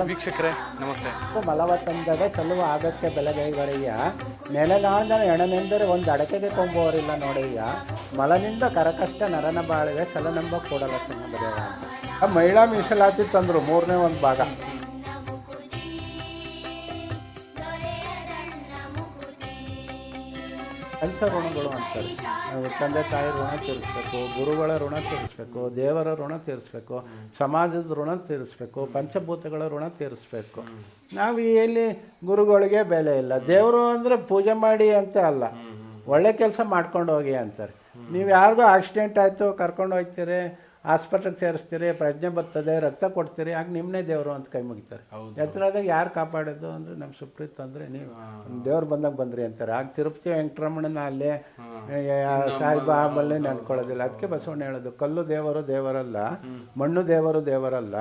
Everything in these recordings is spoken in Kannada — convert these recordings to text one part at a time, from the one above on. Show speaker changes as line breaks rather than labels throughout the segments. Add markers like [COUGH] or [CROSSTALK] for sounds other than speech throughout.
ವೀಕ್ಷಕರೇ ನಮಸ್ತೆ.
ಮಲವತ್ತೊಂದಡೆ ಸಲ್ಲುವ ಆಗಕ್ಕೆ ಬೆಲೆಗೈವರಯ್ಯ ನೆಲೆನಾಂದನ ಎಣನೆಂದರೆ ಒಂದು ಅಡಕೆಗೆ ಕೊಂಬುವರಿಲ್ಲ ನೋಡಯ್ಯ ಮಲನಿಂದ ಕರಕಷ್ಟ ನರನ ಬಾಳಿಗೆ ಸಲನೆಂಬ ಕೂಡಲ ಅಂತ ಮಹಿಳಾ ಮೀಸಲಾತಿ ತಂದರು ಮೂರನೇ ಒಂದು ಭಾಗ. ಪಂಚ ಋಣಗಳು ಅಂತಾರೆ ತಂದೆ ತಾಯಿ ಋಣ ತೀರಿಸ್ಬೇಕು, ಗುರುಗಳ ಋಣ ತೀರಿಸ್ಬೇಕು, ದೇವರ ಋಣ ತೀರಿಸ್ಬೇಕು, ಸಮಾಜದ ಋಣ ತೀರಿಸ್ಬೇಕು, ಪಂಚಭೂತಗಳ ಋಣ ತೀರಿಸ್ಬೇಕು. ನಾವು ಎಲ್ಲಿ ಗುರುಗಳಿಗೆ ಬೆಲೆ ಇಲ್ಲ. ದೇವರು ಅಂದರೆ ಪೂಜೆ ಮಾಡಿ ಅಂತ ಅಲ್ಲ. ಒಳ್ಳೆ ಕೆಲಸ ಮಾಡ್ಕೊಂಡು ಹೋಗಿ ಅಂತಾರೆ. ನೀವು ಯಾರಿಗೋ ಆಕ್ಸಿಡೆಂಟ್ ಆಯಿತು ಕರ್ಕೊಂಡು ಹೋಗ್ತೀರಿ ಹಾಸ್ಪಿಟ್ಲಿಗೆ ಸೇರಿಸ್ತೀರಿ ಪ್ರಜ್ಞೆ ಬರ್ತದೆ ರಕ್ತ ಕೊಡ್ತೀರಿ ಆಗ ನಿಮ್ಮನೇ ದೇವರು ಅಂತ ಕೈ ಮುಗಿತಾರೆ. ಎತ್ತರದಾಗ ಯಾರು ಕಾಪಾಡೋದು ಅಂದರೆ ನಮ್ಮ ಸುಪ್ರೀತ್ ಅಂದರೆ ನೀವು. ದೇವ್ರು ಬಂದಾಗ ಬಂದ್ರಿ ಅಂತಾರೆ. ಆಗ ತಿರುಪತಿ ವೆಂಕಟರಮಣನ ಅಲ್ಲೇ ಸಾಯಿಬಾಬಲ್ಲೇ ನೆನ್ಕೊಳ್ಳೋದಿಲ್ಲ ಅದಕ್ಕೆ ಬಸವಣ್ಣ ಹೇಳೋದು ಕಲ್ಲು ದೇವರು ದೇವರಲ್ಲ ಮಣ್ಣು ದೇವರು ದೇವರಲ್ಲ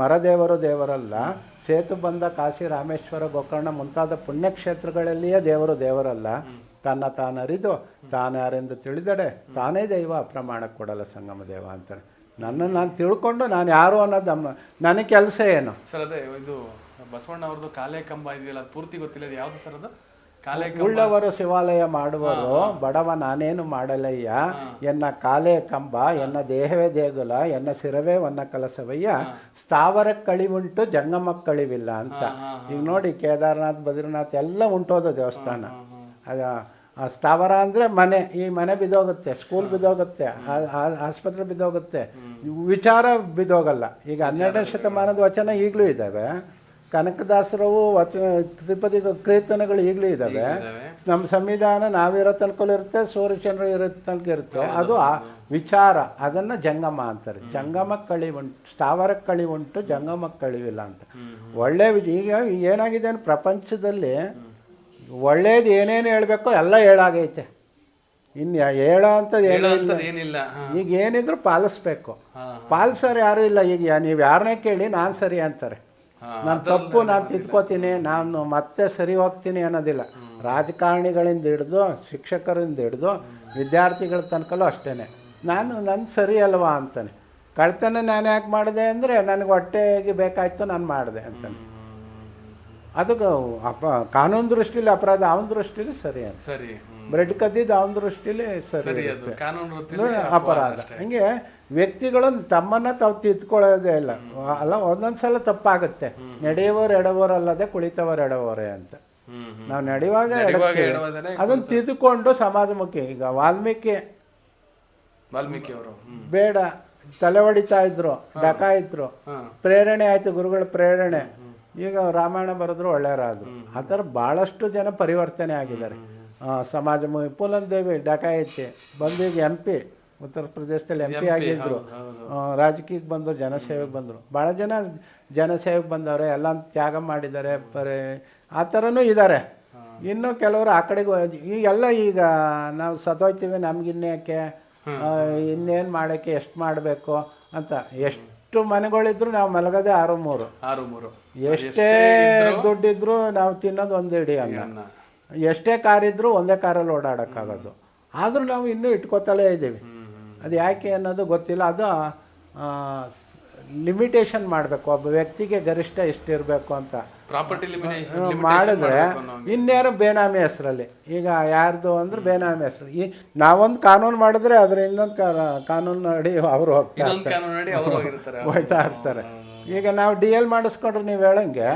ಮರ ದೇವರು ದೇವರಲ್ಲ ಸೇತು ಬಂದ ಕಾಶಿ ರಾಮೇಶ್ವರ ಗೋಕರ್ಣ ಮುಂತಾದ ಪುಣ್ಯಕ್ಷೇತ್ರಗಳಲ್ಲಿಯೇ ದೇವರು ದೇವರಲ್ಲ. ತನ್ನ ತಾನರಿದು ತಾನ್ಯಾರೆಂದು ತಿಳಿದಡೆ ತಾನೇ ದೈವ ಪ್ರಮಾಣ ಕೊಡಲ್ಲ ಸಂಗಮ ದೇವ ಅಂತಾರೆ. ನನ್ನನ್ನು ನಾನು ತಿಳ್ಕೊಂಡು ನಾನು ಯಾರು ಅನ್ನೋದು ನಮ್ಮ ನನಗೆ ಕೆಲಸ ಏನು?
ಸರ್ ಅದೇ ಇದು ಬಸವಣ್ಣ ಅವ್ರದ್ದು ಕಾಲೇ ಕಂಬ ಇದೆಯಲ್ಲ ಅದು ಪೂರ್ತಿ ಗೊತ್ತಿಲ್ಲ ಯಾವ್ದು ಸರ್ ಅದು? ಕಾಲೇ
ಉಳ್ಳವರು ಶಿವಾಲಯ ಮಾಡುವರು ಬಡವ ನಾನೇನು ಮಾಡಲಯ್ಯ ಎನ್ನ ಕಾಲೇ ಕಂಬ ಎನ್ನ ದೇಹವೇ ದೇಗುಲ ಎನ್ನ ಶಿರವೇ ಒನ್ನ ಕಲಸವಯ್ಯ ಸ್ಥಾವರ ಕಳಿವುಂಟು ಜಂಗಮ ಕಳಿವಿಲ್ಲ ಅಂತ. ಈಗ ನೋಡಿ ಕೇದಾರನಾಥ್ ಬದ್ರಿನಾಥ್ ಎಲ್ಲ ಉಂಟೋದು ದೇವಸ್ಥಾನ. ಅದ ಆ ಸ್ಥಾವರ ಅಂದರೆ ಮನೆ ಈ ಮನೆ ಬಿದ್ದೋಗುತ್ತೆ ಸ್ಕೂಲ್ ಬಿದ್ದೋಗುತ್ತೆ ಆಸ್ಪತ್ರೆ ಬಿದ್ದೋಗುತ್ತೆ. ವಿಚಾರ ಬಿದ್ದೋಗಲ್ಲ. ಈಗ ಹನ್ನೆರಡನೇ ಶತಮಾನದ ವಚನ ಈಗಲೂ ಇದ್ದಾವೆ. ಕನಕದಾಸರವು ವಚನ ತ್ರಿಪದಿ ಕೀರ್ತನೆಗಳು ಈಗಲೂ ಇದ್ದಾವೆ. ನಮ್ಮ ಸಂವಿಧಾನ ನಾವಿರೋ ತನಕಲೂ ಇರುತ್ತೆ ಸೂರ್ಯಚಂದ್ರ ಇರೋ ತನಕ ಇರುತ್ತೆ. ಅದು ಆ ವಿಚಾರ ಅದನ್ನು ಜಂಗಮ ಅಂತಾರೆ. ಜಂಗಮ ಕಳಿ ಉಂಟು ಸ್ಥಾವರ ಕಳಿ ಉಂಟು ಜಂಗಮ ಕಳಿವಿಲ್ಲ ಅಂತ. ಒಳ್ಳೆ ಈಗ ಏನಾಗಿದೆ ಅಂದ್ರೆ ಪ್ರಪಂಚದಲ್ಲಿ ಒಳ್ಳೇದು ಏನೇನು ಹೇಳಬೇಕೋ ಎಲ್ಲ ಹೇಳಾಗೈತೆ ಇನ್ನು ಹೇಳ ಅಂಥದ್ದು
ಏನಿಲ್ಲ.
ಈಗ ಏನಿದ್ರು ಪಾಲಿಸ್ಬೇಕು. ಪಾಲಿಸೋರು ಯಾರೂ ಇಲ್ಲ ಈಗ ನೀವು ಯಾರನ್ನೇ ಕೇಳಿ ನಾನು ಸರಿ ಅಂತಾರೆ. ನಾನು ತಪ್ಪು ನಾನು ತಿದ್ಕೋತೀನಿ ನಾನು ಮತ್ತೆ ಸರಿ ಹೋಗ್ತೀನಿ ಅನ್ನೋದಿಲ್ಲ. ರಾಜಕಾರಣಿಗಳಿಂದ ಹಿಡಿದು ಶಿಕ್ಷಕರಿಂದ ಹಿಡಿದು ವಿದ್ಯಾರ್ಥಿಗಳ ತನಕಲ್ಲೂ ಅಷ್ಟೇ ನಾನು ನನ್ನ ಸರಿ ಅಲ್ವಾ ಅಂತಾನೆ. ಕಳ್ತನ ನಾನು ಯಾಕೆ ಮಾಡಿದೆ ಅಂದರೆ ನನಗೆ ಹೊಟ್ಟೆಗೆ ಬೇಕಾಯ್ತು ನಾನು ಮಾಡಿದೆ ಅಂತಾನೆ. ಅದು ಅಪ ಕಾನೂನು ದೃಷ್ಟಿಲಿ ಅಪರಾಧ ಅವನ ದೃಷ್ಟಿಲಿ ಸರಿ ಅಂತ.
ಸರಿ
ಬ್ರೆಡ್ ಕದ್ದಿದ್ದು ಅವನ ದೃಷ್ಟಿಲಿ ಸರಿ ಅಪರಾಧ ಹಂಗೆ ವ್ಯಕ್ತಿಗಳು ತಮ್ಮನ್ನ ತಾವು ತಿದ್ಕೊಳ್ಳೋದೇ ಇಲ್ಲ. ಅಲ್ಲ ಒಂದೊಂದು ಸಲ ತಪ್ಪಾಗುತ್ತೆ. ನಡೆಯುವವರು ಎಡವರು ಅಲ್ಲದೆ ಕುಳಿತವರು ಎಡವರೇ ಅಂತ. ನಾವು ನಡೆಯುವಾಗ ಅದನ್ನ ತಿದ್ದುಕೊಂಡು ಸಮಾಜಮುಖಿ ಈಗ ವಾಲ್ಮೀಕಿ
ವಾಲ್ಮೀಕಿ ಅವರು
ಬೇಡ ತಲೆ ಹೊಡಿತಾ ಇದ್ರು. ಡಕಾಯಿದ್ರು. ಪ್ರೇರಣೆ ಆಯ್ತು ಗುರುಗಳ ಪ್ರೇರಣೆ. ಈಗ ರಾಮಾಯಣ ಬರೆದ್ರು ಒಳ್ಳೆಯರಾದ್ರು. ಆ ಥರ ಭಾಳಷ್ಟು ಜನ ಪರಿವರ್ತನೆ ಆಗಿದ್ದಾರೆ. ಸಮಾಜ ಸಮಾಜಮುಖಿ ಪೂಲನ್ ದೇವಿ ಡಕಾಯಿತಿ ಬಂದು ಈಗ ಎಂ ಪಿ ಉತ್ತರ ಪ್ರದೇಶದಲ್ಲಿ ಎಂ ಪಿ ಆಗಿದ್ರು. ಆ, ರಾಜಕೀಯಕ್ಕೆ ಬಂದರು ಜನಸೇವೆಗೆ ಬಂದರು. ಭಾಳ ಜನ ಜನಸೇವೆಗೆ ಬಂದವ್ರೆ ಎಲ್ಲ ತ್ಯಾಗ ಮಾಡಿದ್ದಾರೆ ಪರಿ ಆ ಥರನೂ ಇದ್ದಾರೆ ಇನ್ನು ಕೆಲವರು ಆ ಕಡೆಗೆ ಈಗ ಈಗೆಲ್ಲ ಈಗ ನಾವು ಸದೋಯ್ತೀವಿ ನಮ್ಗಿನ್ನೇಕೆ ಇನ್ನೇನು ಮಾಡೋಕ್ಕೆ ಎಷ್ಟು ಮಾಡಬೇಕು ಅಂತ. ಎಷ್ಟು ಮನೆಗಳಿದ್ರು ನಾವು ಮಲಗೋದೇ ಆರು ಮೂರು.
ಆರು ಮೂರು.
ಎಷ್ಟೇ ದುಡ್ಡಿದ್ರು ನಾವು ತಿನ್ನೋದು ಒಂದು ಡಿ ಅನ್ನ. ಎಷ್ಟೇ ಕಾರ್ ಇದ್ರೂ ಒಂದೇ ಕಾರಲ್ಲಿ ಓಡಾಡೋಕ್ಕಾಗೋದು. ಆದರೂ ನಾವು ಇನ್ನೂ ಇಟ್ಕೋತಲೇ ಇದ್ದೀವಿ. ಅದು ಯಾಕೆ ಅನ್ನೋದು ಗೊತ್ತಿಲ್ಲ. ಅದು ಲಿಮಿಟೇಷನ್ ಮಾಡಬೇಕು. ಒಬ್ಬ ವ್ಯಕ್ತಿಗೆ ಗರಿಷ್ಠ ಎಷ್ಟಿರಬೇಕು ಅಂತ. ಮಾಡಿದ್ರೆ ಇನ್ಯಾರು ಬೇನಾಮಿ ಹೆಸರಲ್ಲಿ. ಈಗ ಯಾರ್ದು ಅಂದ್ರೆ ಬೇನಾಮಿ ಹೆಸರು. ಈ ನಾವೊಂದು ಕಾನೂನು ಮಾಡಿದ್ರೆ ಅದ್ರ ಇನ್ನೊಂದು ಕಾನೂನು ಅಡಿ ಅವರು ಹೋಗ್ತಾರೆ
ಹೋಗ್ತಾ ನೋಡಿ
ಇರ್ತಾರೆ [LAUGHS] ಈಗ ನಾವು ಡಿ ಎಲ್ ಮಾಡಿಸ್ಕೊಂಡ್ರೆ ನೀವು ಹೇಳಂಗೆ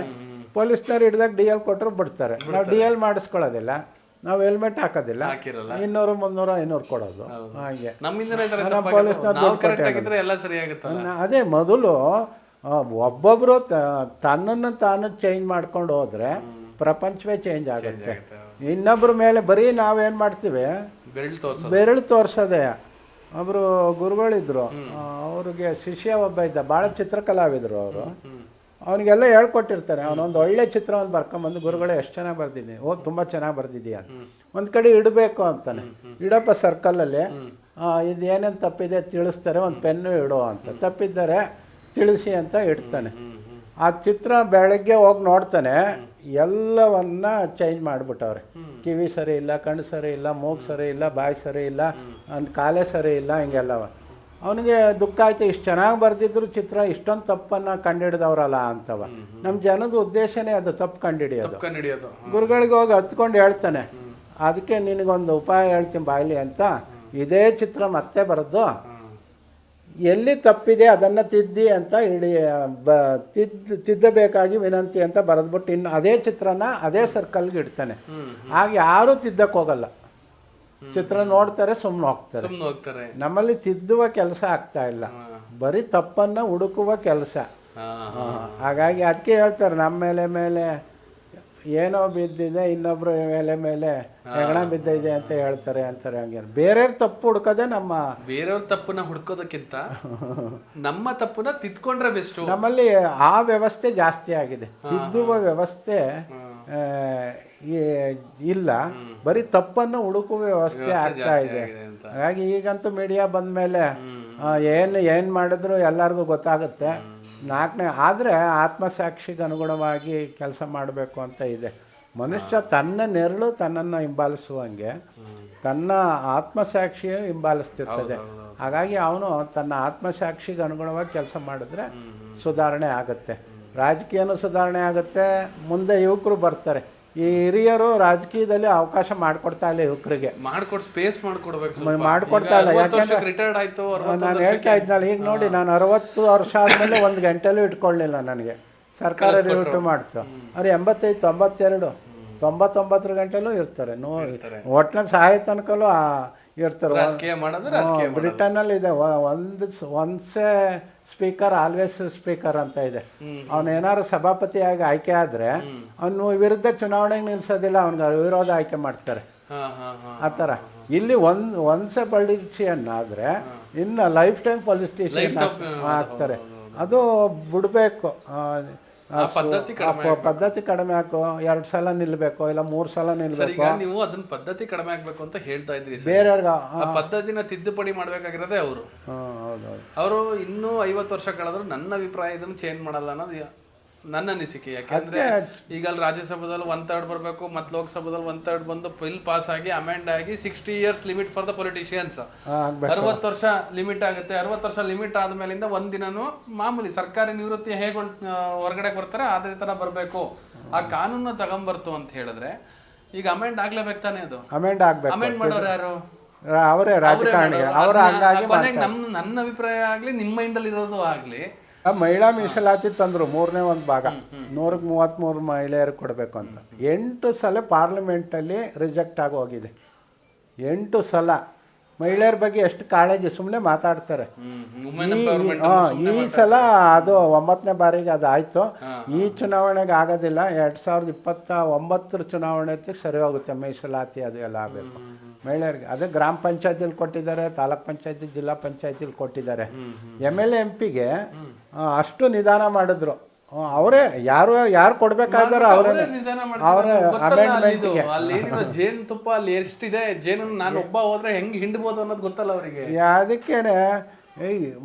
ಪೊಲೀಸ್ನವ್ರು ಹಿಡ್ದಾಗ ಡಿ ಎಲ್ ಕೊಟ್ಟರು ಬಿಡ್ತಾರೆ. ನಾವು ಡಿ ಎಲ್ ಮಾಡಿಸ್ಕೊಳ್ಳೋದಿಲ್ಲ ನಾವು ಹೆಲ್ಮೆಟ್ ಹಾಕೋದಿಲ್ಲ. ಇನ್ನೂರು ಮುನ್ನೂರ ಐನೂರು ಕೊಡೋದು. ಹಾಗೆ. ಪೊಲೀಸ್ನವ್ರು ಅದೇ ಮೊದಲು ಒಬ್ಬೊಬ್ರು ತನ್ನನ್ನು ತಾನು ಚೇಂಜ್ ಮಾಡ್ಕೊಂಡು ಹೋದ್ರೆ ಪ್ರಪಂಚವೇ ಚೇಂಜ್ ಆಗುತ್ತೆ. ಇನ್ನೊಬ್ಬರ ಮೇಲೆ ಬರೀ ನಾವೇನು ಮಾಡ್ತೀವಿ?
ಬೆರಳು ತೋರ್ಸೋದೆ.
ಒಬ್ಬರು ಗುರುಗಳಿದ್ರು ಅವರಿಗೆ ಶಿಷ್ಯ ಒಬ್ಬ ಇದ್ದ ಭಾಳ ಚಿತ್ರಕಲಾವಿದ್ರು ಅವರು. ಅವನಿಗೆಲ್ಲ ಹೇಳ್ಕೊಟ್ಟಿರ್ತಾರೆ ಅವನೊಂದು ಒಳ್ಳೆ ಚಿತ್ರವನ್ನು ಬರ್ಕೊಂಬಂದು ಗುರುಗಳೇ ಎಷ್ಟು ಚೆನ್ನಾಗಿ ಬರ್ದಿದ್ದೀನಿ ಓ ತುಂಬ ಚೆನ್ನಾಗಿ ಬರ್ದಿದ್ದೀಯ ಅಂತ ಒಂದು ಕಡೆ ಇಡಬೇಕು ಅಂತಾನೆ. ಇಡಪ್ಪ ಸರ್ಕಲಲ್ಲಿ ಇದು ಏನೇನು ತಪ್ಪಿದೆ ತಿಳಿಸ್ತಾರೆ ಒಂದು ಪೆನ್ನು ಇಡು ಅಂತ. ತಪ್ಪಿದ್ದಾರೆ ತಿಳಿಸಿ ಅಂತ ಇಡ್ತಾನೆ. ಆ ಚಿತ್ರ ಬೆಳಗ್ಗೆ ಹೋಗಿ ನೋಡ್ತಾನೆ ಎಲ್ಲವನ್ನ ಚೇಂಜ್ ಮಾಡಿಬಿಟ್ಟವ್ರೆ. ಕಿವಿ ಸರಿ ಇಲ್ಲ ಕಣ್ಣು ಸರಿ ಇಲ್ಲ ಮೂಗು ಸರಿ ಇಲ್ಲ ಬಾಯಿ ಸರಿ ಇಲ್ಲ ಅವ್ನ ಕಾಲೇ ಸರಿ ಇಲ್ಲ ಹಿಂಗೆಲ್ಲವ. ಅವನಿಗೆ ದುಃಖ ಆಯ್ತು ಇಷ್ಟು ಚೆನ್ನಾಗಿ ಬರೆದಿದ್ರು ಚಿತ್ರ ಇಷ್ಟೊಂದು ತಪ್ಪನ್ನು ಕಂಡಿಡ್ದವ್ರಲ್ಲ ಅಂತವ. ನಮ್ಮ ಜನದ ಉದ್ದೇಶನೇ ಅದು ತಪ್ಪು ಕಂಡಿಡಿಯೋದು. ಗುರುಗಳಿಗೆ ಹೋಗಿ ಹತ್ಕೊಂಡು ಹೇಳ್ತಾನೆ ಅದಕ್ಕೆ ನಿನಗೊಂದು ಉಪಾಯ ಹೇಳ್ತೀನಿ ಬಾಯ್ಲಿ ಅಂತ ಇದೇ ಚಿತ್ರ ಮತ್ತೆ ಬರೆದು ಎಲ್ಲಿ ತಪ್ಪಿದೆ ಅದನ್ನು ತಿದ್ದಿ ಅಂತ ಇಡೀ ಬ ತಿದ್ದು ತಿದ್ದಬೇಕಾಗಿ ವಿನಂತಿ ಅಂತ ಬರೆದ್ಬಿಟ್ಟು ಇನ್ನು ಅದೇ ಚಿತ್ರನ ಅದೇ ಸರ್ಕಲ್ಗೆ ಇಡ್ತಾನೆ. ಆಗ ಯಾರೂ ತಿದ್ದಕ್ಕೆ ಹೋಗಲ್ಲ. ಚಿತ್ರ ನೋಡ್ತಾರೆ ಸುಮ್ಮನೆ ಹೋಗ್ತಾರೆ.
ಹೋಗ್ತಾರೆ.
ನಮ್ಮಲ್ಲಿ ತಿದ್ದುವ ಕೆಲಸ ಆಗ್ತಾ ಇಲ್ಲ. ಬರೀ ತಪ್ಪನ್ನು ಹುಡುಕುವ ಕೆಲಸ. ಹಾಗಾಗಿ ಅದಕ್ಕೆ ಹೇಳ್ತಾರೆ ನಮ್ಮ ಮೇಲೆ ಮೇಲೆ. ಏನೋ ಬಿದ್ದಿದೆ ಇನ್ನೊಬ್ರು ಎಲೆ ಮೇಲೆ ಹೆಗಣ ಬಿದ್ದಿದೆ ಅಂತ ಹೇಳ್ತಾರೆ ಅಂತಾರೆ ಹಂಗೆ ಬೇರೆಯವ್ರ ತಪ್ಪು ಹುಡ್ಕೋದೇ ನಮ್ಮ
ಬೇರೆಯವ್ರ ತಪ್ಪನ್ನ ಹುಡ್ಕೋದಕ್ಕಿಂತ ನಮ್ಮ ತಪ್ಪನ್ನ ತಿದ್ಕೊಂಡ್ರೆ ಬೆಸ್ಟ್.
ನಮ್ಮಲ್ಲಿ ಆ ವ್ಯವಸ್ಥೆ ಜಾಸ್ತಿ ಆಗಿದೆ. ತಿದ್ದುವ ವ್ಯವಸ್ಥೆ ಇಲ್ಲ. ಬರೀ ತಪ್ಪನ್ನು ಹುಡುಕುವ ವ್ಯವಸ್ಥೆ ಆಗ್ತಾ ಇದೆ. ಹಾಗಾಗಿ ಈಗಂತೂ ಮೀಡಿಯಾ ಬಂದ ಮೇಲೆ ಏನು ಏನು ಮಾಡಿದ್ರು ಎಲ್ಲರಿಗೂ ಗೊತ್ತಾಗುತ್ತೆ. ನಾಲ್ಕನೇ ಆದರೆ ಆತ್ಮಸಾಕ್ಷಿಗೆ ಅನುಗುಣವಾಗಿ ಕೆಲಸ ಮಾಡಬೇಕು ಅಂತ ಇದೆ. ಮನುಷ್ಯ ತನ್ನ ನೆರಳು ತನ್ನನ್ನು ಹಿಂಬಾಲಿಸುವಂಗೆ ತನ್ನ ಆತ್ಮಸಾಕ್ಷಿಯು ಹಿಂಬಾಲಿಸ್ತಿರ್ತದೆ. ಹಾಗಾಗಿ ಅವನು ತನ್ನ ಆತ್ಮಸಾಕ್ಷಿಗೆ ಅನುಗುಣವಾಗಿ ಕೆಲಸ ಮಾಡಿದ್ರೆ ಸುಧಾರಣೆ ಆಗುತ್ತೆ. ರಾಜಕೀಯನೂ ಸುಧಾರಣೆ ಆಗುತ್ತೆ. ಮುಂದೆ ಯುವಕರು ಬರ್ತಾರೆ. ಈ ಹಿರಿಯರು ರಾಜಕೀಯದಲ್ಲಿ ಅವಕಾಶ ಮಾಡ್ಕೊಡ್ತಾ ಇಲ್ಲ ಯುವಕರಿಗೆ.
ಮಾಡ್ಕೊಡ್ ಸ್ಪೇಸ್ ಮಾಡ್ಕೊಡ್ಬೇಕು
ಮಾಡ್ಕೊಡ್ತಾ ಇಲ್ಲ. ಯಾಕಂದ್ರೆ
ರಿಟೈರ್ಡ್ ಆಯ್ತು
ನಾನು ಹೇಳ್ತಾ ಇದ್ನಲ್ಲ ಈಗ ನೋಡಿ ನಾನು ಅರವತ್ತು ವರ್ಷ ಆದಮೇಲೆ ಒಂದು ಗಂಟೆಲೂ ಇಟ್ಕೊಳ್ಳಿಲ್ಲ ನನಗೆ. ಸರ್ಕಾರ ಡ್ಯೂಟಿ ಮಾಡ್ತು. ಅವ್ರು ಎಂಬತ್ತೈದು ತೊಂಬತ್ತೆರಡು ತೊಂಬತ್ತೊಂಬತ್ತರ ಗಂಟೆಲೂ ಇರ್ತಾರೆ. ನೋ ಒಟ್ಟಿನ ಸಹಾಯ ತನಕಲ್ಲೂ ಆ ಇರ್ತಾರೆ. ಬ್ರಿಟನ್ನಲ್ಲಿ ಇದೆ. ಒಂದು ಒನ್ಸೆ ಸ್ಪೀಕರ್ ಆಲ್ವೇಸ್ ಸ್ಪೀಕರ್ ಅಂತ ಇದೆ. ಅವನು ಏನಾದ್ರು ಸಭಾಪತಿಯಾಗಿ ಆಯ್ಕೆ ಆದರೆ ಅವನು ವಿರುದ್ಧ ಚುನಾವಣೆಗೆ ನಿಲ್ಸೋದಿಲ್ಲ ಅವ್ನಿಗೆ ವಿರೋಧ ಆಯ್ಕೆ ಮಾಡ್ತಾರೆ. ಆ ಥರ ಇಲ್ಲಿ ಒಂದು ಒನ್ಸೆ ಪೊಲಿಟಿಷಿಯನ್ ಆದರೆ ಇನ್ನು ಲೈಫ್ ಟೈಮ್ ಪೊಲಿಟಿಷಿಯನ್ ಆಗ್ತಾರೆ ಅದು ಬಿಡಬೇಕು.
ಆ ಪದ್ಧತಿ
ಪದ್ಧತಿ ಕಡಿಮೆ ಹಾಕು ಎರಡು ಸಲ ನಿಲ್ಬೇಕು ಇಲ್ಲ ಮೂರು ಸಲ
ಸರ್
ನಿಲ್ಲಬೇಕು
ಈಗ ನೀವು ಅದನ್ನ ಪದ್ಧತಿ ಕಡಿಮೆ ಆಗ್ಬೇಕು ಅಂತ ಹೇಳ್ತಾ ಇದ್ರಿ ಸರ್.
ಬೇರೆಯವ್ರಿಗೆ
ಆ ಪದ್ಧತಿನ ತಿದ್ದುಪಡಿ ಮಾಡ್ಬೇಕಾಗಿರೋದೇ ಅವರು.
ಹಾಂ
ಅವರು ಇನ್ನೂ ಐವತ್ತು ವರ್ಷ ಕಳೆದ್ರು ನನ್ನ ಅಭಿಪ್ರಾಯ ಇದನ್ನ ಚೇಂಜ್ ಮಾಡಲ್ಲ ಅನ್ನೋದು ನನ್ನ ಅನಿಸಿಕೆ ಯಾಕೆಂದ್ರೆ ಈಗ ಅಲ್ಲಿ ರಾಜ್ಯಸಭಾದಲ್ಲಿ ಒನ್ ತರ್ಡ್ ಬರಬೇಕು ಮತ್ತೆ ಲೋಕಸಭಾದಲ್ಲಿ ಒನ್ ತರ್ಡ್ ಬಂದು ಬಿಲ್ ಪಾಸ್ ಆಗಿ ಅಮೆಂಡ್ ಆಗಿ sixty years limit for the politicians ಅರವತ್ತು ವರ್ಷ ಲಿಮಿಟ್ ಆಗುತ್ತೆ. ಅರವತ್ತು ವರ್ಷ ಲಿಮಿಟ್ ಆದ್ಮೇಲಿಂದ ಒಂದಿನನೂ ಮಾಮೂಲಿ ಸರ್ಕಾರಿ ನಿವೃತ್ತಿ ಹೇಗೆ ಹೊರಗಡೆ ಬರ್ತಾರೆ ಅದೇ ತರ ಬರಬೇಕು. ಆ ಕಾನೂನ ತಗೊಂಬರ್ತು ಅಂತ ಹೇಳಿದ್ರೆ ಈಗ ಅಮೆಂಡ್ ಆಗ್ಲೇಬೇಕು ತಾನೇ ಅದು?
ಅಮೆಂಡ್ ಆಗ್ಬೇಕು.
ಅಮೆಂಡ್ ಮಾಡೋರು ಯಾರು?
ಅವರೇ ರಾಜಕಾರಣಿಗಳು. ಅವರ ಹಂಗಾಗಿ
ಕೊನೆಗೆ ನಮ್ ನನ್ನ ಅಭಿಪ್ರಾಯ ಆಗ್ಲಿ ನಿಮ್ಮ ಮೈಂಡಲ್ಲಿ ಇರೋದು ಆಗ್ಲಿ
ಆ ಮಹಿಳಾ ಮೀಸಲಾತಿ ತಂದ್ರು ಮೂರನೇ ಒಂದು ಭಾಗ. ನೂರಕ್ಕೆ ಮೂವತ್ತ್ಮೂರು ಮಹಿಳೆಯರಿಗೆ ಕೊಡಬೇಕು ಅಂತ. ಎಂಟು ಸಲ ಪಾರ್ಲಿಮೆಂಟಲ್ಲಿ ರಿಜೆಕ್ಟ್ ಆಗಿ ಹೋಗಿದೆ. ಎಂಟು ಸಲ. ಮಹಿಳೆಯರ ಬಗ್ಗೆ ಎಷ್ಟು ಕಾಳಜಿ ಸುಮ್ಮನೆ ಮಾತಾಡ್ತಾರೆ. ಈ- ಸಲ ಅದು ಒಂಬತ್ತನೇ ಬಾರಿಗೆ ಅದು ಆಯಿತು. ಈ ಚುನಾವಣೆಗೆ ಆಗೋದಿಲ್ಲ. ಎರಡು ಸಾವಿರದ ಇಪ್ಪತ್ತ ಒಂಬತ್ತರ ಚುನಾವಣೆ ಸರಿ ಹೋಗುತ್ತೆ ಮೀಸಲಾತಿ ಅದು ಎಲ್ಲ ಆಗಬೇಕು. ಮಹಿಳೆಯರಿಗೆ. ಅದೇ ಗ್ರಾಮ ಪಂಚಾಯತಿಲಿ ಕೊಟ್ಟಿದ್ದಾರೆ ತಾಲೂಕ್ ಪಂಚಾಯತಿ ಜಿಲ್ಲಾ ಪಂಚಾಯತಿಲಿ ಕೊಟ್ಟಿದ್ದಾರೆ. ಎಂ ಎಲ್ ಎಂ ಪಿಗೆ ಅಷ್ಟು ನಿಧಾನ ಮಾಡಿದ್ರು. ಅವರೇ ಯಾರು ಯಾರು ಕೊಡ್ಬೇಕಾದ್ರೆ ಅವರೇ ಅವರೇ
ಮಾಡ್ತಾರೆ ಗೊತ್ತಲ್ಲ ಅಲ್ಲಿದು. ಅಲ್ಲಿ ಏನಿರೋ ಜೇನು ತುಪ್ಪ ಅಲ್ಲಿ ಎಷ್ಟಿದೆ ಜೇನು ನಾನು ಒಬ್ಬ ಹೋದ್ರೆ ಹೆಂಗ್ ಹಿಂಡ್ಬೋದು ಅನ್ನೋದು ಗೊತ್ತಲ್ಲ ಅವರಿಗೆ.
ಅದಕ್ಕೇನೆ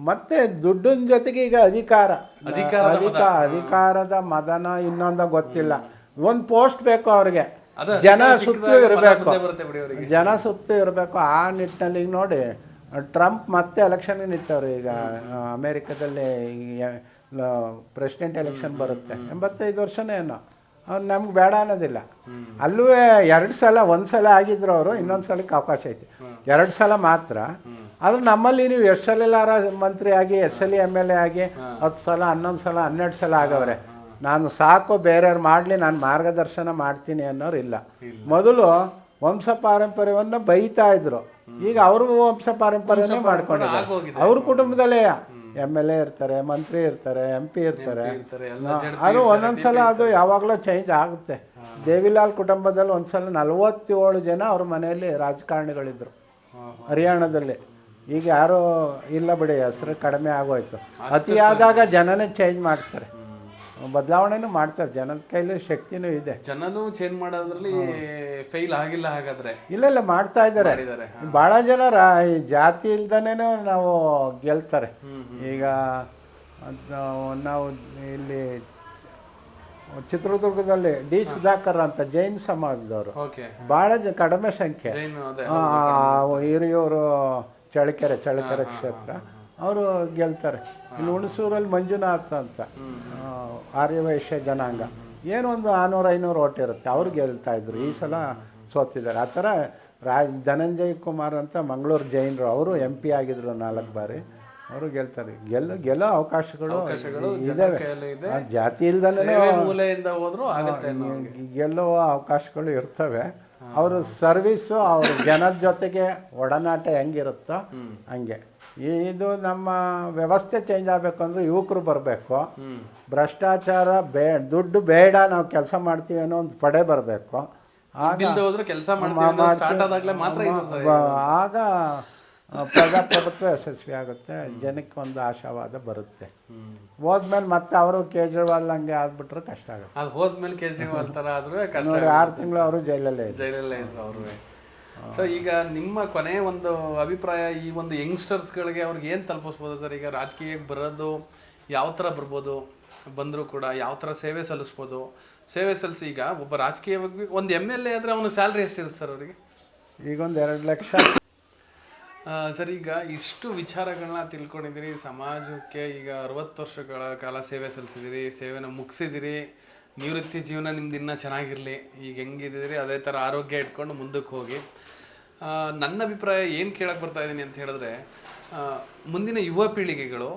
ಮತ್ತೆ ದುಡ್ಡಿನ ಜೊತೆಗೆ ಈಗ ಅಧಿಕಾರ.
ಅಧಿಕಾರದ
ಅಧಿಕ ಅಧಿಕಾರದ ಮದನ ಇನ್ನೊಂದ ಗೊತ್ತಿಲ್ಲ. ಒಂದು ಪೋಸ್ಟ್ ಬೇಕು ಅವ್ರಿಗೆ. ಜನ ಸುತ್ತು ಇರಬೇಕು. ಜನ ಸುತ್ತು ಇರಬೇಕು. ಆ ನಿಟ್ಟಿನಲ್ಲಿ ಈಗ ನೋಡಿ ಟ್ರಂಪ್ ಮತ್ತೆ ಎಲೆಕ್ಷನ್ ನಿಂತವ್ರು ಈಗ? ಅಮೇರಿಕದಲ್ಲಿ ಪ್ರೆಸಿಡೆಂಟ್ ಎಲೆಕ್ಷನ್ ಬರುತ್ತೆ. ಎಂಬತ್ತೈದು ವರ್ಷನೇ ಏನೋ. ಅವ್ರು ನಮ್ಗೆ ಬೇಡ ಅನ್ನೋದಿಲ್ಲ. ಅಲ್ಲೂ ಎರಡು ಸಲ ಒಂದು ಸಲ ಆಗಿದ್ರು ಅವರು ಇನ್ನೊಂದು ಸಲಕ್ಕೆ ಅವಕಾಶ ಐತಿ. ಎರಡು ಸಲ ಮಾತ್ರ. ಆದ್ರೆ ನಮ್ಮಲ್ಲಿ ನೀವು ಎಷ್ಟು ಸಲ ಆರ್ ಮಂತ್ರಿ ಆಗಿ ಎಸ್ ಸಲ ಎಂ ಎಲ್ ಎ ಆಗಿ ಹತ್ತು ಸಲ ಹನ್ನೊಂದು ಸಲ ಹನ್ನೆರಡು ಸಲ ಆಗವ್ರೆ. ನಾನು ಸಾಕು ಬೇರೆಯವ್ರು ಮಾಡಲಿ ನಾನು ಮಾರ್ಗದರ್ಶನ ಮಾಡ್ತೀನಿ ಅನ್ನೋರು ಇಲ್ಲ. ಮೊದಲು ವಂಶ ಪಾರಂಪರ್ಯವನ್ನು ಬೈತಾ ಇದ್ರು. ಈಗ ಅವರು ವಂಶ ಪಾರಂಪರ್ಯನೇ ಮಾಡ್ಕೊಂಡಿದ್ದಾರೆ. ಅವ್ರ ಕುಟುಂಬದಲ್ಲೇ ಎಂ ಎಲ್ ಎ ಇರ್ತಾರೆ ಮಂತ್ರಿ ಇರ್ತಾರೆ ಎಂ ಪಿ ಇರ್ತಾರೆ. ಅದು ಒಂದೊಂದ್ಸಲ ಅದು ಯಾವಾಗಲೂ ಚೇಂಜ್ ಆಗುತ್ತೆ. ದೇವಿಲಾಲ್ ಕುಟುಂಬದಲ್ಲಿ ಒಂದ್ಸಲ ನಲವತ್ತೇಳು ಜನ ಅವ್ರ ಮನೆಯಲ್ಲಿ ರಾಜಕಾರಣಿಗಳಿದ್ರು. ಹರಿಯಾಣದಲ್ಲಿ. ಈಗ ಯಾರು ಇಲ್ಲ ಬಿಡಿ ಹೆಸರು ಕಡಿಮೆ ಆಗೋಯ್ತು. ಅತಿಯಾದಾಗ ಜನನೇ ಚೇಂಜ್ ಮಾಡ್ತಾರೆ. ಬದಲಾವಣೆನೂ ಮಾಡ್ತಾರೆ. ಜನದ ಕೈಲಿ ಶಕ್ತಿನೂ ಇದೆ.
ಜನನು ಚೇಂಜ್ ಮಾಡೋದ್ರಲ್ಲಿ ಫೇಲ್ ಆಗಿಲ್ಲ ಹಾಗಾದ್ರೆ.
ಇಲ್ಲ ಇಲ್ಲ ಮಾಡ್ತಾ ಇದ್ದಾರೆ.
ಬಹಳ
ಭಾಳ ಜನ ರಾ ಈ ಜಾತಿ ಇಲ್ದನೆ ನಾವು ಗೆಲ್ತಾರೆ. ಈಗ ನಾವು- ಇಲ್ಲಿ ಚಿತ್ರದುರ್ಗದಲ್ಲಿ ಡಿ ಸುಧಾಕರ್ ಅಂತ ಜೈನ್ ಸಮಾಜದವರು. ಬಹಳ ಕಡಿಮೆ ಸಂಖ್ಯೆ. ಹಿರಿಯವರು ಚಳ್ಳಕೆರೆ ಚಳ್ಳಕೆರೆ ಕ್ಷೇತ್ರ. ಅವರು ಗೆಲ್ತಾರೆ. ಇಲ್ಲಿ ಹುಣಸೂರಲ್ಲಿ ಮಂಜುನಾಥ್ ಅಂತ. ಆರ್ಯವೈಶ್ಯ ಜನಾಂಗ. ಏನೋ ಒಂದು ಆರುನೂರು ಐನೂರು ಓಟ್ ಇರುತ್ತೆ. ಅವ್ರು ಗೆಲ್ತಾ ಇದ್ರು. ಈ ಸಲ ಸೋತಿದ್ದಾರೆ. ಆ ಥರ ರಾಜ್ ಧನಂಜಯ್ ಕುಮಾರ್ ಅಂತ ಮಂಗಳೂರು ಜೈನರು ಅವರು ಎಂ ಪಿ ಆಗಿದ್ರು ನಾಲ್ಕು ಬಾರಿ. ಅವರು ಗೆಲ್ತಾರೆ. ಗೆಲ್ಲ ಗೆಲ್ಲೋ ಅವಕಾಶಗಳು ಇದ್ದಾವೆ. ಜಾತಿ
ಅನ್ನೋ
ಗೆಲ್ಲುವ ಅವಕಾಶಗಳು ಇರ್ತವೆ. ಅವರು ಸರ್ವಿಸು ಅವ್ರ ಜನದ ಜೊತೆಗೆ ಒಡನಾಟ ಹೆಂಗಿರುತ್ತೋ ಹಂಗೆ. ಇದು ನಮ್ಮ ವ್ಯವಸ್ಥೆ ಚೇಂಜ್ ಆಗಬೇಕು ಅಂದ್ರೆ ಯುವಕರು ಬರಬೇಕು. ಭ್ರಷ್ಟಾಚಾರ ಬೇ ದುಡ್ಡು ಬೇಡ ನಾವು ಕೆಲಸ ಮಾಡ್ತೀವಿ ಅನ್ನೋ ಒಂದು ಪಡೆ ಬರಬೇಕು.
ಕೆಲಸ
ಆಗ ಪ್ರಜಾಪ್ರಭುತ್ವ ಯಶಸ್ವಿ ಆಗುತ್ತೆ ಜನಕ್ಕೆ ಒಂದು ಆಶಾವಾದ ಬರುತ್ತೆ. ಹೋದ್ಮೇಲೆ ಮತ್ತೆ ಅವರು ಕೇಜ್ರಿವಾಲ್ ಹಂಗೆ ಆದ್ಬಿಟ್ರೆ ಕಷ್ಟ ಆಗುತ್ತೆ.
ಅದು ಹೋದ್ಮೇಲೆ ಕೇಜ್ರಿವಾಲ್ ತರ ಆದ್ರೂ ಕಷ್ಟ
ನೋಡಿ ಆರು ತಿಂಗಳು ಅವರು ಜೈಲಲ್ಲೇ
ಜೈಲಲ್ಲೇ ಇದ್ರು ಅವ್ರು ಸೊ ಈಗ ನಿಮ್ಮ ಕೊನೆ ಒಂದು ಅಭಿಪ್ರಾಯ ಈ ಒಂದು ಯಂಗ್ಸ್ಟರ್ಸ್ಗಳಿಗೆ ಅವ್ರಿಗೆ ಏನು ತಲುಪಿಸ್ಬೋದು ಸರ್? ಈಗ ರಾಜಕೀಯಕ್ಕೆ ಬರೋದು ಯಾವ ಥರ ಬರ್ಬೋದು? ಬಂದರೂ ಕೂಡ ಯಾವ ಥರ ಸೇವೆ ಸಲ್ಲಿಸ್ಬೋದು? ಸೇವೆ ಸಲ್ಲಿಸಿ ಈಗ ಒಬ್ಬ ರಾಜಕೀಯ ಒಂದು ಎಂ ಎಲ್ ಎ ಆದರೆ ಅವನ ಸ್ಯಾಲ್ರಿ ಎಷ್ಟಿರುತ್ತೆ ಸರ್ ಅವರಿಗೆ?
ಈಗ ಒಂದು ಎರಡು ಲಕ್ಷ.
ಸರ್ ಈಗ ಇಷ್ಟು ವಿಚಾರಗಳನ್ನ ತಿಳ್ಕೊಂಡಿದ್ದೀರಿ ಸಮಾಜಕ್ಕೆ ಈಗ ಅರವತ್ತು ವರ್ಷಗಳ ಕಾಲ ಸೇವೆ ಸಲ್ಲಿಸಿದಿರಿ ಸೇವೆನ ಮುಗಿಸಿದಿರಿ ನಿವೃತ್ತಿ ಜೀವನ ನಿಮ್ದು ಇನ್ನೂ ಚೆನ್ನಾಗಿರಲಿ. ಈಗ ಹೆಂಗಿದ್ದೀರಿ ಅದೇ ಥರ ಆರೋಗ್ಯ ಇಟ್ಕೊಂಡು ಮುಂದಕ್ಕೆ ಹೋಗಿ. ನನ್ನ ಅಭಿಪ್ರಾಯ ಏನು ಕೇಳಕ್ಕೆ ಬರ್ತಾ ಇದ್ದೀನಿ ಅಂತ ಹೇಳಿದ್ರೆ ಮುಂದಿನ ಯುವ ಪೀಳಿಗೆಗಳು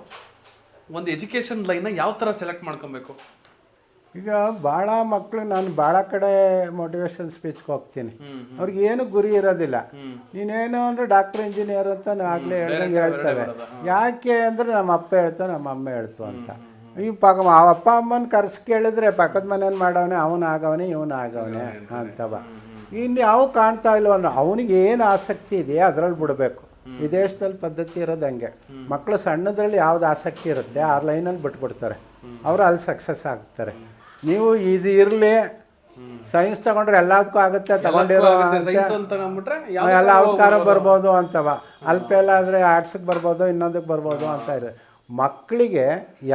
ಒಂದು ಎಜುಕೇಷನ್ ಲೈನ್ನ ಯಾವ ಥರ ಸೆಲೆಕ್ಟ್ ಮಾಡ್ಕೊಬೇಕು?
ಈಗ ಭಾಳ ಮಕ್ಕಳು ನಾನು ಭಾಳ ಕಡೆ ಮೋಟಿವೇಶನ್ ಸ್ಪೀಚ್ಗೆ ಹೋಗ್ತೀನಿ. ಅವ್ರಿಗೆ ಏನು ಗುರಿ ಇರೋದಿಲ್ಲ. ನೀನೇನೋ ಅಂದ್ರೆ ಡಾಕ್ಟರ್ ಇಂಜಿನಿಯರ್ ಅಂತ ಆಗಲೇ ಹೇಳ್ದಂಗೆ ಹೇಳ್ತೇವೆ ಯಾಕೆ ಅಂದ್ರೆ ನಮ್ಮ ಅಪ್ಪ ಹೇಳ್ತು ನಮ್ಮ ಅಮ್ಮ ಹೇಳ್ತು ಅಂತ. ಈ ಪಾಕ ಅವ ಅಪ್ಪ ಅಮ್ಮನ ಕರ್ಸ್ ಕೇಳಿದ್ರೆ ಪಕ್ಕದ ಮನೇಲಿ ಮಾಡವನೆ ಅವನು ಆಗವನೆ ಇವನು ಆಗವನೆ ಅಂತವ. ಇನ್ನು ಯಾವ ಕಾಣ್ತಾ ಇಲ್ವ ಅನ್ನೋ ಅವನಿಗೆ ಏನು ಆಸಕ್ತಿ ಇದೆಯಾ ಅದ್ರಲ್ಲಿ ಬಿಡಬೇಕು. ವಿದೇಶದಲ್ಲಿ ಪದ್ಧತಿ ಇರೋದು ಹಂಗೆ. ಮಕ್ಕಳು ಸಣ್ಣದ್ರಲ್ಲಿ ಯಾವ್ದು ಆಸಕ್ತಿ ಇರುತ್ತೆ ಆ ಲೈನಲ್ಲಿ ಬಿಟ್ಬಿಡ್ತಾರೆ. ಅವರು ಅಲ್ಲಿ ಸಕ್ಸಸ್ ಆಗ್ತಾರೆ. ನೀವು ಇದು ಇರಲಿ ಸೈನ್ಸ್ ತಗೊಂಡ್ರೆ ಎಲ್ಲದಕ್ಕೂ ಆಗುತ್ತೆ ತಗೊಂಡಿರೋ ಎಲ್ಲ ಅವಕಾರ ಬರ್ಬೋದು ಅಂತವ. ಅಲ್ಪೆಲ್ಲ ಆದರೆ ಆರ್ಟ್ಸಿಗೆ ಬರ್ಬೋದು ಇನ್ನೊಂದಕ್ಕೆ ಬರ್ಬೋದು ಅಂತ ಇದೆ. ಮಕ್ಕಳಿಗೆ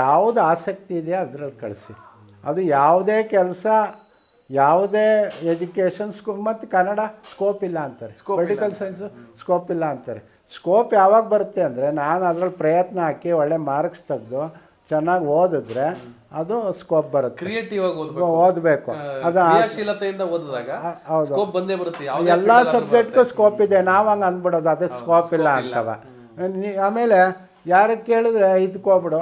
ಯಾವುದು ಆಸಕ್ತಿ ಇದೆಯೋ ಅದರಲ್ಲಿ ಕಳಿಸಿ. ಅದು ಯಾವುದೇ ಕೆಲಸ ಯಾವುದೇ ಎಜುಕೇಷನ್ ಸ್ಕೂ ಮತ್ತು ಕನ್ನಡ ಸ್ಕೋಪ್ ಇಲ್ಲ ಅಂತಾರೆ. ಪೊಲಿಟಿಕಲ್ ಸೈನ್ಸು ಸ್ಕೋಪ್ ಇಲ್ಲ ಅಂತಾರೆ. ಸ್ಕೋಪ್ ಯಾವಾಗ ಬರುತ್ತೆ ಅಂದರೆ ನಾನು ಅದರಲ್ಲಿ ಪ್ರಯತ್ನ ಹಾಕಿ ಒಳ್ಳೆ ಮಾರ್ಕ್ಸ್ ತೆಗೆದು ಚೆನ್ನಾಗಿ ಓದಿದ್ರೆ ಅದು ಸ್ಕೋಪ್ ಬರುತ್ತೆ.
ಕ್ರಿಯೇಟಿವ್ ಆಗಿ ಓದ್ಬೇಕು.
ಓದಬೇಕು. ಅದು
ಕ್ರಿಯಾಶೀಲತೆಯಿಂದ ಓದಿದಾಗ ಸ್ಕೋಪ್ ಬಂದೇ ಬರುತ್ತೆ.
ಎಲ್ಲ ಸಬ್ಜೆಕ್ಟ್ಗೂ ಸ್ಕೋಪ್ ಇದೆ. ನಾವು ಹಂಗೆ ಅಂದ್ಬಿಡೋದು ಅದಕ್ಕೆ ಸ್ಕೋಪ್ ಇಲ್ಲ ಅಂತವ. ಆಮೇಲೆ ಯಾರಿಗೆ ಕೇಳಿದ್ರೆ ಇದಕ್ಕೆ ಹೋಗ್ಬಿಡು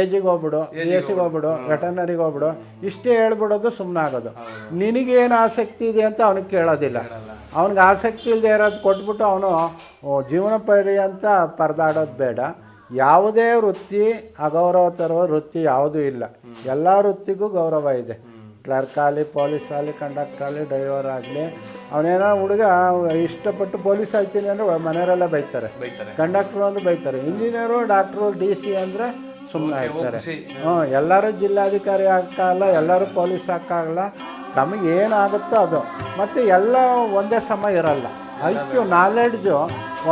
ಏಜಿಗೆ ಹೋಗ್ಬಿಡು ಬಿ ಎಸ್ ಹೋಗ್ಬಿಡು. ವೆಟನರಿಗೆ ಹೋಗ್ಬಿಡು ಇಷ್ಟೇ ಹೇಳ್ಬಿಡೋದು ಸುಮ್ಮನೆ ಆಗೋದು ನಿನಗೇನು ಆಸಕ್ತಿ ಇದೆ ಅಂತ ಅವನಿಗೆ ಕೇಳೋದಿಲ್ಲ. ಅವ್ನಿಗೆ ಆಸಕ್ತಿ ಇಲ್ಲದೆ ಇರೋದು ಕೊಟ್ಬಿಟ್ಟು ಅವನು ಜೀವನ ಪರ್ಯಂತ ಪರದಾಡೋದು ಬೇಡ. ಯಾವುದೇ ವೃತ್ತಿ ಅಗೌರವ ತರುವ ವೃತ್ತಿ ಯಾವುದೂ ಇಲ್ಲ. ಎಲ್ಲ ವೃತ್ತಿಗೂ ಗೌರವ ಇದೆ. ಕ್ಲರ್ಕ್ ಆಗಲಿ ಪೊಲೀಸ್ ಆಗಲಿ ಕಂಡಕ್ಟರ್ ಆಗಲಿ ಡ್ರೈವರ್ ಆಗಲಿ ಅವನೇನೋ ಹುಡುಗ ಇಷ್ಟಪಟ್ಟು ಪೊಲೀಸ್ ಆಗ್ತೀನಿ ಅಂದರೆ ಮನೆಯವರೆಲ್ಲ ಬೈತಾರೆ. ಕಂಡಕ್ಟ್ರು ಅಂದ್ರೆ ಬೈತಾರೆ. ಇಂಜಿನಿಯರು ಡಾಕ್ಟ್ರು ಡಿ ಸಿ ಅಂದರೆ ಸುಮ್ಮನೆ ಆಗ್ತಾರೆ ಹ್ಞೂ ಎಲ್ಲರೂ ಜಿಲ್ಲಾಧಿಕಾರಿ ಆಗ್ತಾಗಲ್ಲ ಎಲ್ಲರೂ ಪೊಲೀಸ್ ಹಾಕಾಗಲ್ಲ ತಮಗೆ ಏನಾಗುತ್ತೋ ಅದು. ಮತ್ತು ಎಲ್ಲ ಒಂದೇ ಸಮ ಇರಲ್ಲ. ಐಕ್ಯು ನಾಲೆಡ್ಜು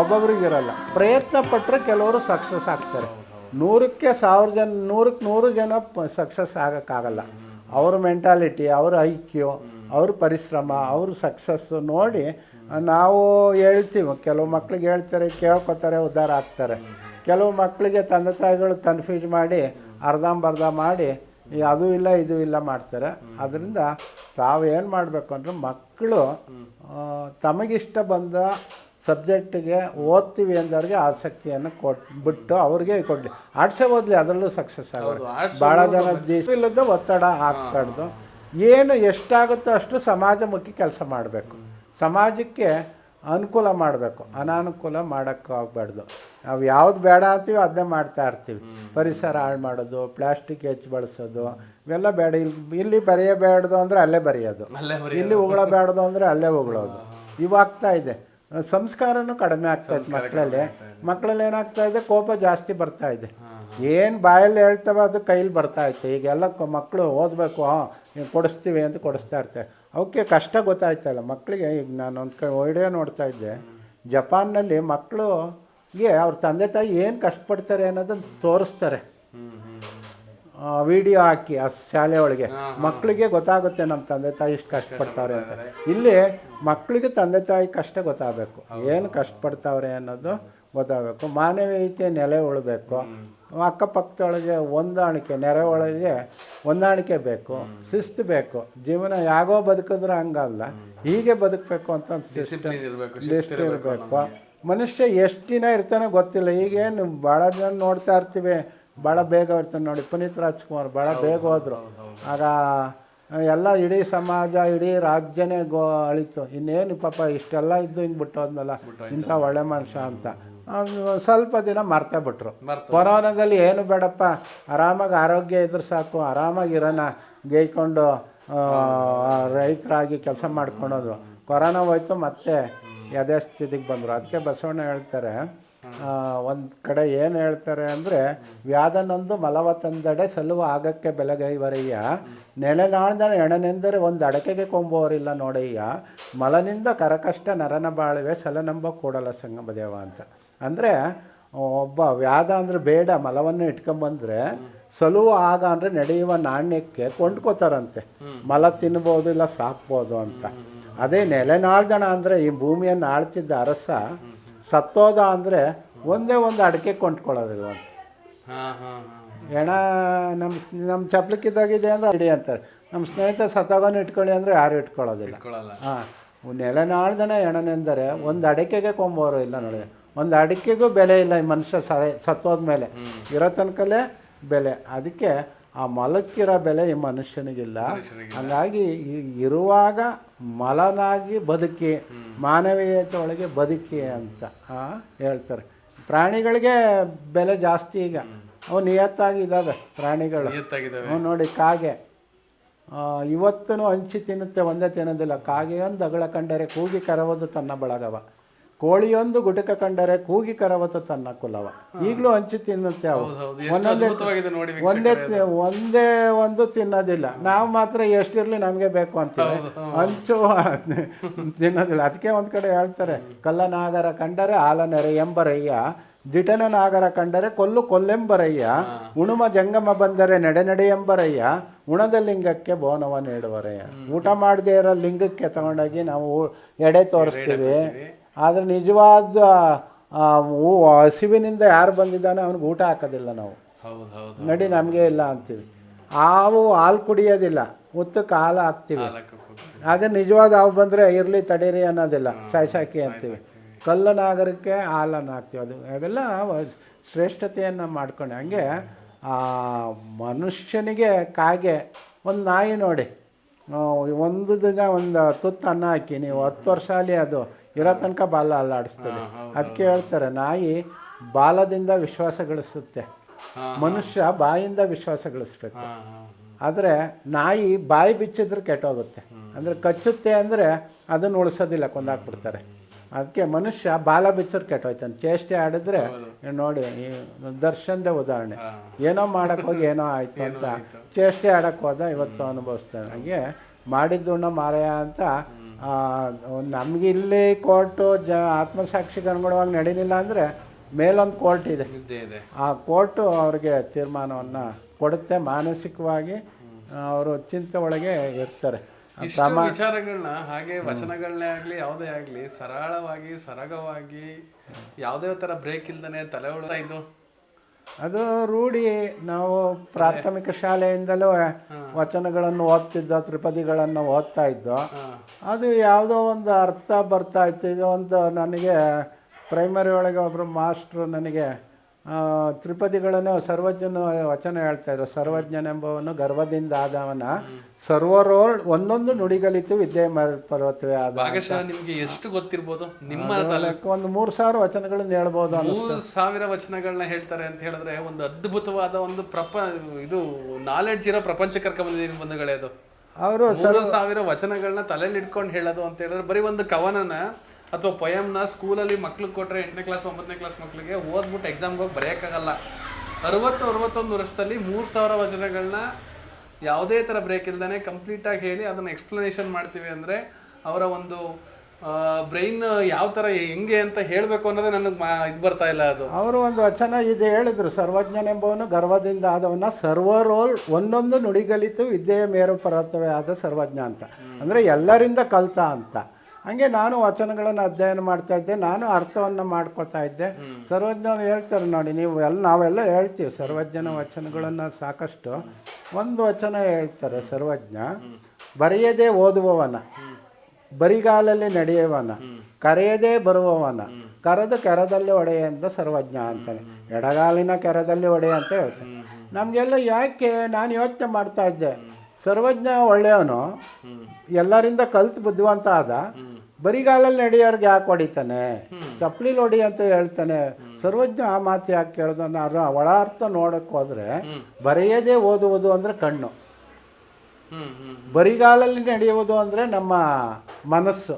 ಒಬ್ಬೊಬ್ರಿಗೆ ಇರಲ್ಲ. ಪ್ರಯತ್ನ ಪಟ್ಟರೆ ಕೆಲವರು ಸಕ್ಸಸ್ ಆಗ್ತಾರೆ. ನೂರಕ್ಕೆ ಸಾವಿರ ಜನ ನೂರಕ್ಕೆ ನೂರು ಜನ ಸಕ್ಸಸ್ ಆಗೋಕ್ಕಾಗಲ್ಲ. ಅವ್ರ ಮೆಂಟಾಲಿಟಿ ಅವ್ರ ಐಕ್ಯು ಅವ್ರ ಪರಿಶ್ರಮ ಅವ್ರ ಸಕ್ಸಸ್ಸು ನೋಡಿ ನಾವು ಹೇಳ್ತೀವಿ. ಕೆಲವು ಮಕ್ಳಿಗೆ ಹೇಳ್ತಾರೆ ಕೇಳ್ಕೊತಾರೆ ಉದ್ಧಾರ ಆಗ್ತಾರೆ. ಕೆಲವು ಮಕ್ಕಳಿಗೆ ತಂದೆ ತಾಯಿಗಳು ಕನ್ಫ್ಯೂಸ್ ಮಾಡಿ ಅರ್ಧಂಬರ್ಧ ಮಾಡಿ ಅದು ಇಲ್ಲ ಇದು ಇಲ್ಲ ಮಾಡ್ತಾರೆ. ಅದರಿಂದ ತಾವು ಏನು ಮಾಡಬೇಕು ಅಂದರೆ ಮಕ್ಕಳು ತಮಗಿಷ್ಟ ಬಂದ ಸಬ್ಜೆಕ್ಟಿಗೆ ಓದ್ತೀವಿ ಅಂದವ್ರಿಗೆ ಆಸಕ್ತಿಯನ್ನು ಕೊಟ್ಬಿಟ್ಟು ಅವ್ರಿಗೆ ಕೊಡಲಿ. ಆರ್ಟ್ಸೇ ಓದಲಿ ಅದರಲ್ಲೂ ಸಕ್ಸಸ್ ಆಗೋದು ಭಾಳ ಜನ ದೇಶ ಇಲ್ಲದ ಒತ್ತಡ ಹಾಕ್ಬಾರ್ದು. ಏನು ಎಷ್ಟಾಗುತ್ತೋ ಅಷ್ಟು ಸಮಾಜಮುಖಿ ಕೆಲಸ ಮಾಡಬೇಕು. ಸಮಾಜಕ್ಕೆ ಅನುಕೂಲ ಮಾಡಬೇಕು. ಅನಾನುಕೂಲ ಮಾಡೋಕ್ಕೆ ಆಗಬಾರ್ದು. ನಾವು ಯಾವ್ದು ಬೇಡ ಅಂತೀವಿ ಅದನ್ನೇ ಮಾಡ್ತಾ ಇರ್ತೀವಿ. ಪರಿಸರ ಹಾಳು ಮಾಡೋದು ಪ್ಲಾಸ್ಟಿಕ್ ಹೆಚ್ಚು ಬಳಸೋದು ಇವೆಲ್ಲ ಬೇಡ. ಇಲ್ಲಿ ಇಲ್ಲಿ ಬರೆಯಬೇಡ್ದು ಅಂದರೆ ಅಲ್ಲೇ ಬರೆಯೋದು. ಇಲ್ಲಿ ಉಗಳಬೇಡ್ದು ಅಂದರೆ ಅಲ್ಲೇ ಉಗಳೋದು. ಇವಾಗ್ತಾ ಇದೆ. ಸಂಸ್ಕಾರನೂ ಕಡಿಮೆ ಆಗ್ತಾ ಇದೆ ಮಕ್ಕಳಲ್ಲಿ. ಮಕ್ಕಳಲ್ಲಿ ಏನಾಗ್ತಾ ಇದೆ? ಕೋಪ ಜಾಸ್ತಿ ಬರ್ತಾ ಇದೆ. ಏನು ಬಾಯಲ್ಲಿ ಹೇಳ್ತಾವ ಅದು ಕೈಲಿ ಬರ್ತಾ ಐತೆ ಈಗೆಲ್ಲ ಮಕ್ಕಳು ಓದಬೇಕು ಹಾಂ ಕೊಡಿಸ್ತೀವಿ ಅಂತ ಕೊಡಿಸ್ತಾ ಇರ್ತಾರೆ. ಅವಕ್ಕೆ ಕಷ್ಟ ಗೊತ್ತಾಯ್ತಲ್ಲ. ಮಕ್ಕಳಿಗೆ ಈಗ ನಾನು ಒಂದು ಕ ವಿಡಿಯೋ ನೋಡ್ತಾ ಇದ್ದೆ. ಜಪಾನ್ನಲ್ಲಿ ಮಕ್ಕಳು ಅವ್ರ ತಂದೆ ತಾಯಿ ಏನು ಕಷ್ಟಪಡ್ತಾರೆ ಅನ್ನೋದನ್ನು ತೋರಿಸ್ತಾರೆ. ವಿಡಿಯೋ ಹಾಕಿ ಆ ಶಾಲೆ ಒಳಗೆ. ಮಕ್ಕಳಿಗೆ ಗೊತ್ತಾಗುತ್ತೆ ನಮ್ಮ ತಂದೆ ತಾಯಿ ಇಷ್ಟು ಕಷ್ಟಪಡ್ತಾವ್ರೆ ಅಂತ. ಇಲ್ಲಿ ಮಕ್ಕಳಿಗೆ ತಂದೆ ತಾಯಿ ಕಷ್ಟ ಗೊತ್ತಾಗಬೇಕು. ಏನು ಕಷ್ಟಪಡ್ತಾವ್ರೆ ಅನ್ನೋದು ಗೊತ್ತಾಗಬೇಕು. ಮಾನವೀಯತೆ ನೆಲೆ ಉಳಬೇಕು. ಅಕ್ಕಪಕ್ಕದೊಳಗೆ ಹೊಂದಾಣಿಕೆ ನೆರೆ ಒಳಗೆ ಹೊಂದಾಣಿಕೆ ಬೇಕು. ಶಿಸ್ತು ಬೇಕು. ಜೀವನ ಯಾಗೋ ಬದುಕಿದ್ರೆ ಹಂಗಲ್ಲ. ಹೀಗೆ ಬದುಕಬೇಕು ಅಂತ ಶಿಸ್ತು ಇರಬೇಕು ಮನುಷ್ಯ ಎಷ್ಟು ದಿನ ಇರ್ತಾನೆ ಗೊತ್ತಿಲ್ಲ. ಈಗೇನು ಭಾಳ ಜನ ನೋಡ್ತಾ ಇರ್ತೀವಿ. ಭಾಳ ಬೇಗ ಹೋಗ್ತಾನೆ ನೋಡಿ. ಪುನೀತ್ ರಾಜ್ಕುಮಾರ್ ಭಾಳ ಬೇಗ ಹೋದರು. ಆಗ ಎಲ್ಲ ಇಡೀ ಸಮಾಜ ಇಡೀ ರಾಜ್ಯನೇ ಗೋ ಅಳಿತು. ಇನ್ನೇನು ಪಾಪ ಇಷ್ಟೆಲ್ಲ ಇದ್ದು ಹಿಂಗೆ ಬಿಟ್ಟು ಹೋದ್ನಲ್ಲ ಇಂಥ ಒಳ್ಳೆ ಮನುಷ್ಯ ಅಂತ. ಸ್ವಲ್ಪ ದಿನ ಮರ್ತೇ ಬಿಟ್ರು. ಕೊರೋನಾದಲ್ಲಿ ಏನು ಬೇಡಪ್ಪ. ಆರಾಮಾಗಿ ಆರೋಗ್ಯ ಇದ್ರೆ ಸಾಕು. ಆರಾಮಾಗಿ ಇರೋಣ. ಗೇಯ್ಕೊಂಡು ರೈತರಾಗಿ ಕೆಲಸ ಮಾಡ್ಕೊಳೋದು ಕೊರೋನಾ ಹೋಯ್ತು ಮತ್ತೆ ಅದೇ ಸ್ಥಿತಿಗೆ ಬಂದರು. ಅದಕ್ಕೆ ಬಸವಣ್ಣ ಹೇಳ್ತಾರೆ ಒಂದು ಕಡೆ ಏನು ಹೇಳ್ತಾರೆ ಅಂದರೆ, ವ್ಯಾಧನೊಂದು ಮಲವ ತಂದಡೆ ಸಲುವ ಆಗಕ್ಕೆ ಬೆಲಗೈವರಯ್ಯ ನೆಲೆನಾಳ್ದ ಎಣನೆಂದರೆ ಒಂದು ಅಡಕೆಗೆ ಕೊಂಬುವರಿಲ್ಲ ನೋಡಯ್ಯ. ಮಲನಿಂದ ಕರಕಷ್ಟ ನರನ ಬಾಳುವೆ ಸಲನಂಬ ಕೂಡಲ ಸಂಗಮದೇವ ಅಂತ. ಅಂದರೆ, ಒಬ್ಬ ವ್ಯಾಧ ಅಂದರೆ ಬೇಡ, ಮಲವನ್ನು ಇಟ್ಕೊಂಬಂದ್ರೆ ಸಲುವ ಆಗ ಅಂದರೆ ನಡೆಯುವ ನಾಣ್ಯಕ್ಕೆ ಕೊಂಡ್ಕೋತಾರಂತೆ. ಮಲ ತಿನ್ಬೋದು ಇಲ್ಲ ಸಾಕ್ಬೋದು ಅಂತ. ಅದೇ ನೆಲೆನಾಳ್ದಣ ಅಂದರೆ ಈ ಭೂಮಿಯನ್ನು ಆಳ್ತಿದ್ದ ಅರಸ ಸತ್ತೋದ ಅಂದರೆ ಒಂದೇ ಒಂದು ಅಡಿಕೆ ಕೊಂಡ್ಕೊಳ್ಳೋದಿಲ್ಲ ಅಂತ. ಹೆಣ ನಮ್ಮ ನಮ್ಮ ಚಪ್ಲಿಕ್ಕಿದ್ದಾಗಿದೆ ಅಂದರೆ ಇಡಿ ಅಂತಾರೆ. ನಮ್ಮ ಸ್ನೇಹಿತ ಸತ್ತಾಗನ ಇಟ್ಕೊಳ್ಳಿ ಅಂದರೆ ಯಾರು ಇಟ್ಕೊಳ್ಳೋದಿಲ್ಲ. ಹಾಂ ನೆಲೆನಾಳ್ದನೆ ಹೆಣನೆಂದರೆ ಒಂದು ಅಡಿಕೆಗೆ ಕೊಂಬೋರು ಇಲ್ಲ ನೋಡಿ. ಒಂದು ಅಡಿಕೆಗೂ ಬೆಲೆ ಇಲ್ಲ ಈ ಮನುಷ್ಯ ಸತ್ತೋದ ಮೇಲೆ ಇರೋ ತನಕಲ್ಲೇ ಬೆಲೆ. ಅದಕ್ಕೆ ಆ ಮಲಕ್ಕಿರೋ ಬೆಲೆ ಈ ಮನುಷ್ಯನಿಗಿಲ್ಲ. ಹಾಗಾಗಿ ಇರುವಾಗ ಮಲನಾಗಿ ಬದುಕಿ ಮಾನವೀಯತೆ ಒಳಗೆ ಬದುಕಿ ಅಂತ ಹೇಳ್ತಾರೆ. ಪ್ರಾಣಿಗಳಿಗೆ ಬೆಲೆ ಜಾಸ್ತಿ ಈಗ. ಅವು ನಿಯತ್ತಾಗಿ ಇದ್ದಾವೆ ಪ್ರಾಣಿಗಳು. ನೋಡಿ ಕಾಗೆ. ಇವತ್ತೂ ಹಂಚಿ ತಿನ್ನುತ್ತೆ ಒಂದೇ ತಿನ್ನೋದಿಲ್ಲ. ಕಾಗೆಯೊಂದು ಅಗಳ ಕಂಡರೆ ಕೂಗಿ ಕರವದು ತನ್ನ ಬಳಗವ. ಕೋಳಿಯೊಂದು ಗುಟಕ ಕಂಡರೆ ಕೂಗಿ ಕರವತ ತನ್ನ ಕುಲವ. ಈಗಲೂ ಹಂಚಿ ತಿನ್ನುತ್ತೆ ಅವು.
ಒಂದೊಂದೇ
ಒಂದೇ ಒಂದೇ ಒಂದು ತಿನ್ನೋದಿಲ್ಲ. ನಾವು ಮಾತ್ರ ಎಷ್ಟಿರಲಿ ನಮಗೆ ಬೇಕು ಅಂತೀವಿ. ಹಂಚು ತಿನ್ನೋದಿಲ್ಲ. ಅದಕ್ಕೆ ಒಂದು ಕಡೆ ಹೇಳ್ತಾರೆ ಕಲ್ಲನಾಗರ ಕಂಡರೆ ಆಲನೆರೆ ಎಂಬರಯ್ಯ ದಿಟನ ನಾಗರ ಕಂಡರೆ ಕೊಲ್ಲು ಕೊಲ್ಲೆಂಬರಯ್ಯ ಉಣುಮ ಜಂಗಮ ಬಂದರೆ ನಡೆ ನಡೆ ಎಂಬರಯ್ಯ ಉಣದ ಲಿಂಗಕ್ಕೆ ಬೋನವ ನೀಡುವರಯ್ಯ. ಊಟ ಮಾಡದೇ ಇರೋ ಲಿಂಗಕ್ಕೆ ತಗೊಂಡೋಗಿ ನಾವು ಎಡೆ ತೋರಿಸ್ತೀವಿ. ಆದರೆ ನಿಜವಾದ ಹಸಿವಿನಿಂದ ಯಾರು ಬಂದಿದ್ದಾನೆ ಅವ್ನಿಗೆ ಊಟ ಹಾಕೋದಿಲ್ಲ ನಾವು. ನಡಿ ನಮಗೆ ಇಲ್ಲ ಅಂತೀವಿ. ಹಾವು ಹಾಲು ಕುಡಿಯೋದಿಲ್ಲ ಉತ್ತಕ್ಕೆ ಹಾಲು ಹಾಕ್ತೀವಿ.
ಆದರೆ
ಅದೇ ನಿಜವಾದ ಹಾವು ಬಂದರೆ ಇರಲಿ ತಡೀರಿ ಅನ್ನೋದಿಲ್ಲ ಸಾಯ್ಸಾಕಿ ಅಂತೀವಿ. ಕಲ್ಲು ನಾಗರಕ್ಕೆ ಹಾಲನ್ನು ಹಾಕ್ತೀವಿ. ಅದು ಅವೆಲ್ಲ ಶ್ರೇಷ್ಠತೆಯನ್ನು ಮಾಡ್ಕೊಂಡು. ಹಂಗೆ ಆ ಮನುಷ್ಯನಿಗೆ ಕಾಗೆ ಒಂದು ನಾಯಿ ನೋಡಿ. ಒಂದು ದಿನ ಒಂದು ತುತ್ತು ಅನ್ನ ಹಾಕಿ ನೀವು ಹತ್ತು ವರ್ಷ ಅಲ್ಲಿ ಅದು ಇರೋ ತನಕ ಬಾಲ ಅಲ್ಲಾಡಿಸ್ತದೆ. ಅದಕ್ಕೆ ಹೇಳ್ತಾರೆ ನಾಯಿ ಬಾಲದಿಂದ ವಿಶ್ವಾಸ ಗಳಿಸುತ್ತೆ. ಮನುಷ್ಯ ಬಾಯಿಂದ ವಿಶ್ವಾಸ ಗಳಿಸ್ಬೇಕು. ಆದರೆ ನಾಯಿ ಬಾಯಿ ಬಿಚ್ಚಿದ್ರೆ ಕೆಟ್ಟೋಗುತ್ತೆ. ಅಂದರೆ ಕಚ್ಚುತ್ತೆ ಅಂದರೆ ಅದನ್ನು ಉಳಿಸೋದಿಲ್ಲ ಕೊಂದಾಕ್ಬಿಡ್ತಾರೆ. ಅದಕ್ಕೆ ಮನುಷ್ಯ ಬಾಲ ಬಿಚ್ಚಿದ್ರೆ ಕೆಟ್ಟೋಯ್ತಾನೆ. ಚೇಷ್ಟೆ ಆಡಿದ್ರೆ ನೋಡಿ ದರ್ಶನದ ಉದಾಹರಣೆ. ಏನೋ ಮಾಡಕ್ಕೆ ಹೋಗಿ ಏನೋ ಆಯಿತು ಅಂತ ಚೇಷ್ಟೆ ಆಡಕ್ಕೆ ಹೋದ ಇವತ್ತು ಅನುಭವಿಸ್ತಾನೆ. ಹಾಗೆ ಮಾಡಿದ್ದು ಮಾರಾಯ ಅಂತ ನಮಗೆ ಇಲ್ಲಿ ಕೋರ್ಟು ಜ ಆತ್ಮಸಾಕ್ಷಿಗೆ ಅನುಗುಣವಾಗಿ ನಡೀಲಿಲ್ಲ ಅಂದರೆ ಮೇಲೊಂದು ಕೋರ್ಟ್ ಇದೆ.
ಇದೆ
ಆ ಕೋರ್ಟು ಅವ್ರಿಗೆ ತೀರ್ಮಾನವನ್ನು ಕೊಡುತ್ತೆ ಮಾನಸಿಕವಾಗಿ ಅವರು ಚಿಂತೆ ಒಳಗೆ ಇರ್ತಾರೆ.
ವಿಚಾರಗಳನ್ನ ಹಾಗೆ ವಚನಗಳನ್ನೇ ಆಗ್ಲಿ ಯಾವುದೇ ಆಗ್ಲಿ ಸರಳವಾಗಿ ಸರಗವಾಗಿ ಯಾವುದೇ ತರ ಬ್ರೇಕ್ ಇಲ್ದನೆ ತಲೆ ಒಳಗೆ ಇದು
ಅದು ರೂಢಿ. ನಾವು ಪ್ರಾಥಮಿಕ ಶಾಲೆಯಿಂದಲೂ ವಚನಗಳನ್ನು ಓದ್ತಿದ್ದ ತ್ರಿಪದಿಗಳನ್ನು ಓದ್ತಾ ಇದ್ದೋ. ಅದು ಯಾವುದೋ ಒಂದು ಅರ್ಥ ಬರ್ತಾ ಇತ್ತು. ಈಗ ಒಂದು ನನಗೆ ಪ್ರೈಮರಿ ಒಳಗೆ ಒಬ್ಬರು ಮಾಸ್ಟ್ರು ನನಗೆ ತ್ರಿಪದಿಗಳನ್ನು ಸರ್ವಜ್ಞನ ವಚನ ಹೇಳ್ತಾ ಇದ್ರು. ಸರ್ವಜ್ಞನೆಂಬವನು ಗರ್ವದಿಂದ ಆದವನ. ಸರ್ವರೋಳ್ ಒಂದೊಂದು ನುಡಿಗಳಿತು ವಿದ್ಯೆ ಪರ್ವತವೇ ಆದ
ಭಾಗಶಃ ನಿಮ್ಗೆ ಎಷ್ಟು ಗೊತ್ತಿರ್ಬೋದು? ನಿಮ್ಮ
ಒಂದು ಮೂರು ಸಾವಿರ ವಚನಗಳನ್ನ ಹೇಳ್ಬೋದು
ಮೂರು ಸಾವಿರ ವಚನಗಳನ್ನ ಹೇಳ್ತಾರೆ ಅಂತ ಹೇಳಿದ್ರೆ ಒಂದು ಅದ್ಭುತವಾದ ಒಂದು ಪ್ರಪ ಇದು ನಾಲೆಡ್ಜ್ ಇರೋ ಪ್ರಪಂಚ ಕರ್ಕೊಂಡ್ಬಂದಿದ್ದೀನಿ ಬಂಧುಗಳೇ ಅದು.
ಅವರು
ಸಾವಿರ ವಚನಗಳನ್ನ ತಲೆಯಲ್ಲಿ ಇಟ್ಕೊಂಡು ಹೇಳೋದು ಅಂತ ಹೇಳಿದ್ರೆ ಬರೀ ಒಂದು ಕವನನ ಅಥವಾ ಪೊಯಮ್ನ ಸ್ಕೂಲಲ್ಲಿ ಮಕ್ಳಿಗೆ ಕೊಟ್ಟರೆ ಎಂಟನೇ ಕ್ಲಾಸ್ ಒಂಬತ್ತನೇ ಕ್ಲಾಸ್ ಮಕ್ಕಳಿಗೆ ಓದ್ಬಿಟ್ಟು ಎಕ್ಸಾಮ್ಗೆ ಹೋಗಿ ಬರೆಯೋಕ್ಕಾಗಲ್ಲ. ಅರವತ್ತು, ಅರವತ್ತೊಂದು ವರ್ಷದಲ್ಲಿ ಮೂರು ಸಾವಿರ ವಚನಗಳನ್ನ ಯಾವುದೇ ಥರ ಬ್ರೇಕ್ ಇಲ್ದೇ ಕಂಪ್ಲೀಟಾಗಿ ಹೇಳಿ ಅದನ್ನು ಎಕ್ಸ್ಪ್ಲನೇಷನ್ ಮಾಡ್ತೀವಿ ಅಂದರೆ ಅವರ ಒಂದು ಬ್ರೈನ್ ಯಾವ ಥರ ಹೆಂಗೆ ಅಂತ ಹೇಳಬೇಕು ಅನ್ನೋದೇ ನನಗೆ ಇದು ಬರ್ತಾ ಇಲ್ಲ ಅದು.
ಅವರು ಒಂದು ವಚನ ಇದು ಹೇಳಿದ್ರು ಸರ್ವಜ್ಞನೆಂಬವನು ಗರ್ವದಿಂದ ಆದವನ ಸರ್ವರೋಲ್ ಒಂದೊಂದು ನುಡಿಗಲಿತು ವಿದ್ಯೆಯ ಮೇರು ಪರತ್ವೇ ಆದ ಸರ್ವಜ್ಞ ಅಂತ. ಅಂದರೆ ಎಲ್ಲರಿಂದ ಕಲ್ತ ಅಂತ. ಹಂಗೆ ನಾನು ವಚನಗಳನ್ನು ಅಧ್ಯಯನ ಮಾಡ್ತಾ ಇದ್ದೆ ನಾನು ಅರ್ಥವನ್ನು ಮಾಡ್ಕೊತಾ ಇದ್ದೆ. ಸರ್ವಜ್ಞನ ಹೇಳ್ತಾರೆ ನೋಡಿ ನೀವು ಎಲ್ಲ ನಾವೆಲ್ಲ ಹೇಳ್ತೀವಿ ಸರ್ವಜ್ಞನ ವಚನಗಳನ್ನು ಸಾಕಷ್ಟು. ಒಂದು ವಚನ ಹೇಳ್ತಾರೆ ಸರ್ವಜ್ಞ ಬರೆಯದೇ ಓದುವವನ ಬರಿಗಾಲಲ್ಲಿ ನಡೆಯುವವನ ಕರೆಯದೇ ಬರುವವನ ಕರೆದು ಕೆರದಲ್ಲಿ ಒಡೆಯ ಅಂತ ಸರ್ವಜ್ಞ ಅಂತಾನೆ ಎಡಗಾಲಿನ ಕೆರದಲ್ಲಿ ಒಡೆಯ ಅಂತ ಹೇಳ್ತಾನೆ ನಮಗೆಲ್ಲ ಯಾಕೆ ನಾನು ಯೋಚನೆ ಮಾಡ್ತಾ ಇದ್ದೆ? ಸರ್ವಜ್ಞ ಒಳ್ಳೆಯವನು ಎಲ್ಲರಿಂದ ಕಲ್ತು ಬುದ್ಧಿವಂತ ಆದ ಬರಿಗಾಲಲ್ಲಿ ನಡೆಯೋರ್ಗೆ ಯಾಕೆ ಹೊಡಿತಾನೆ? ಚಪ್ಪಲಿ ಹೊಡಿ ಅಂತ ಹೇಳ್ತಾನೆ. ಸರ್ವಜ್ಞ ಆ ಮಾತು ಯಾಕೆ ಕೇಳ್ದ ನಾನು ಒಳ ಅರ್ಥ ನೋಡಕ್ಕೆ ಹೋದ್ರೆ ಬರೆಯದೇ ಓದುವುದು ಅಂದರೆ ಕಣ್ಣು. ಬರಿಗಾಲಲ್ಲಿ ನಡೆಯುವುದು ಅಂದರೆ ನಮ್ಮ ಮನಸ್ಸು.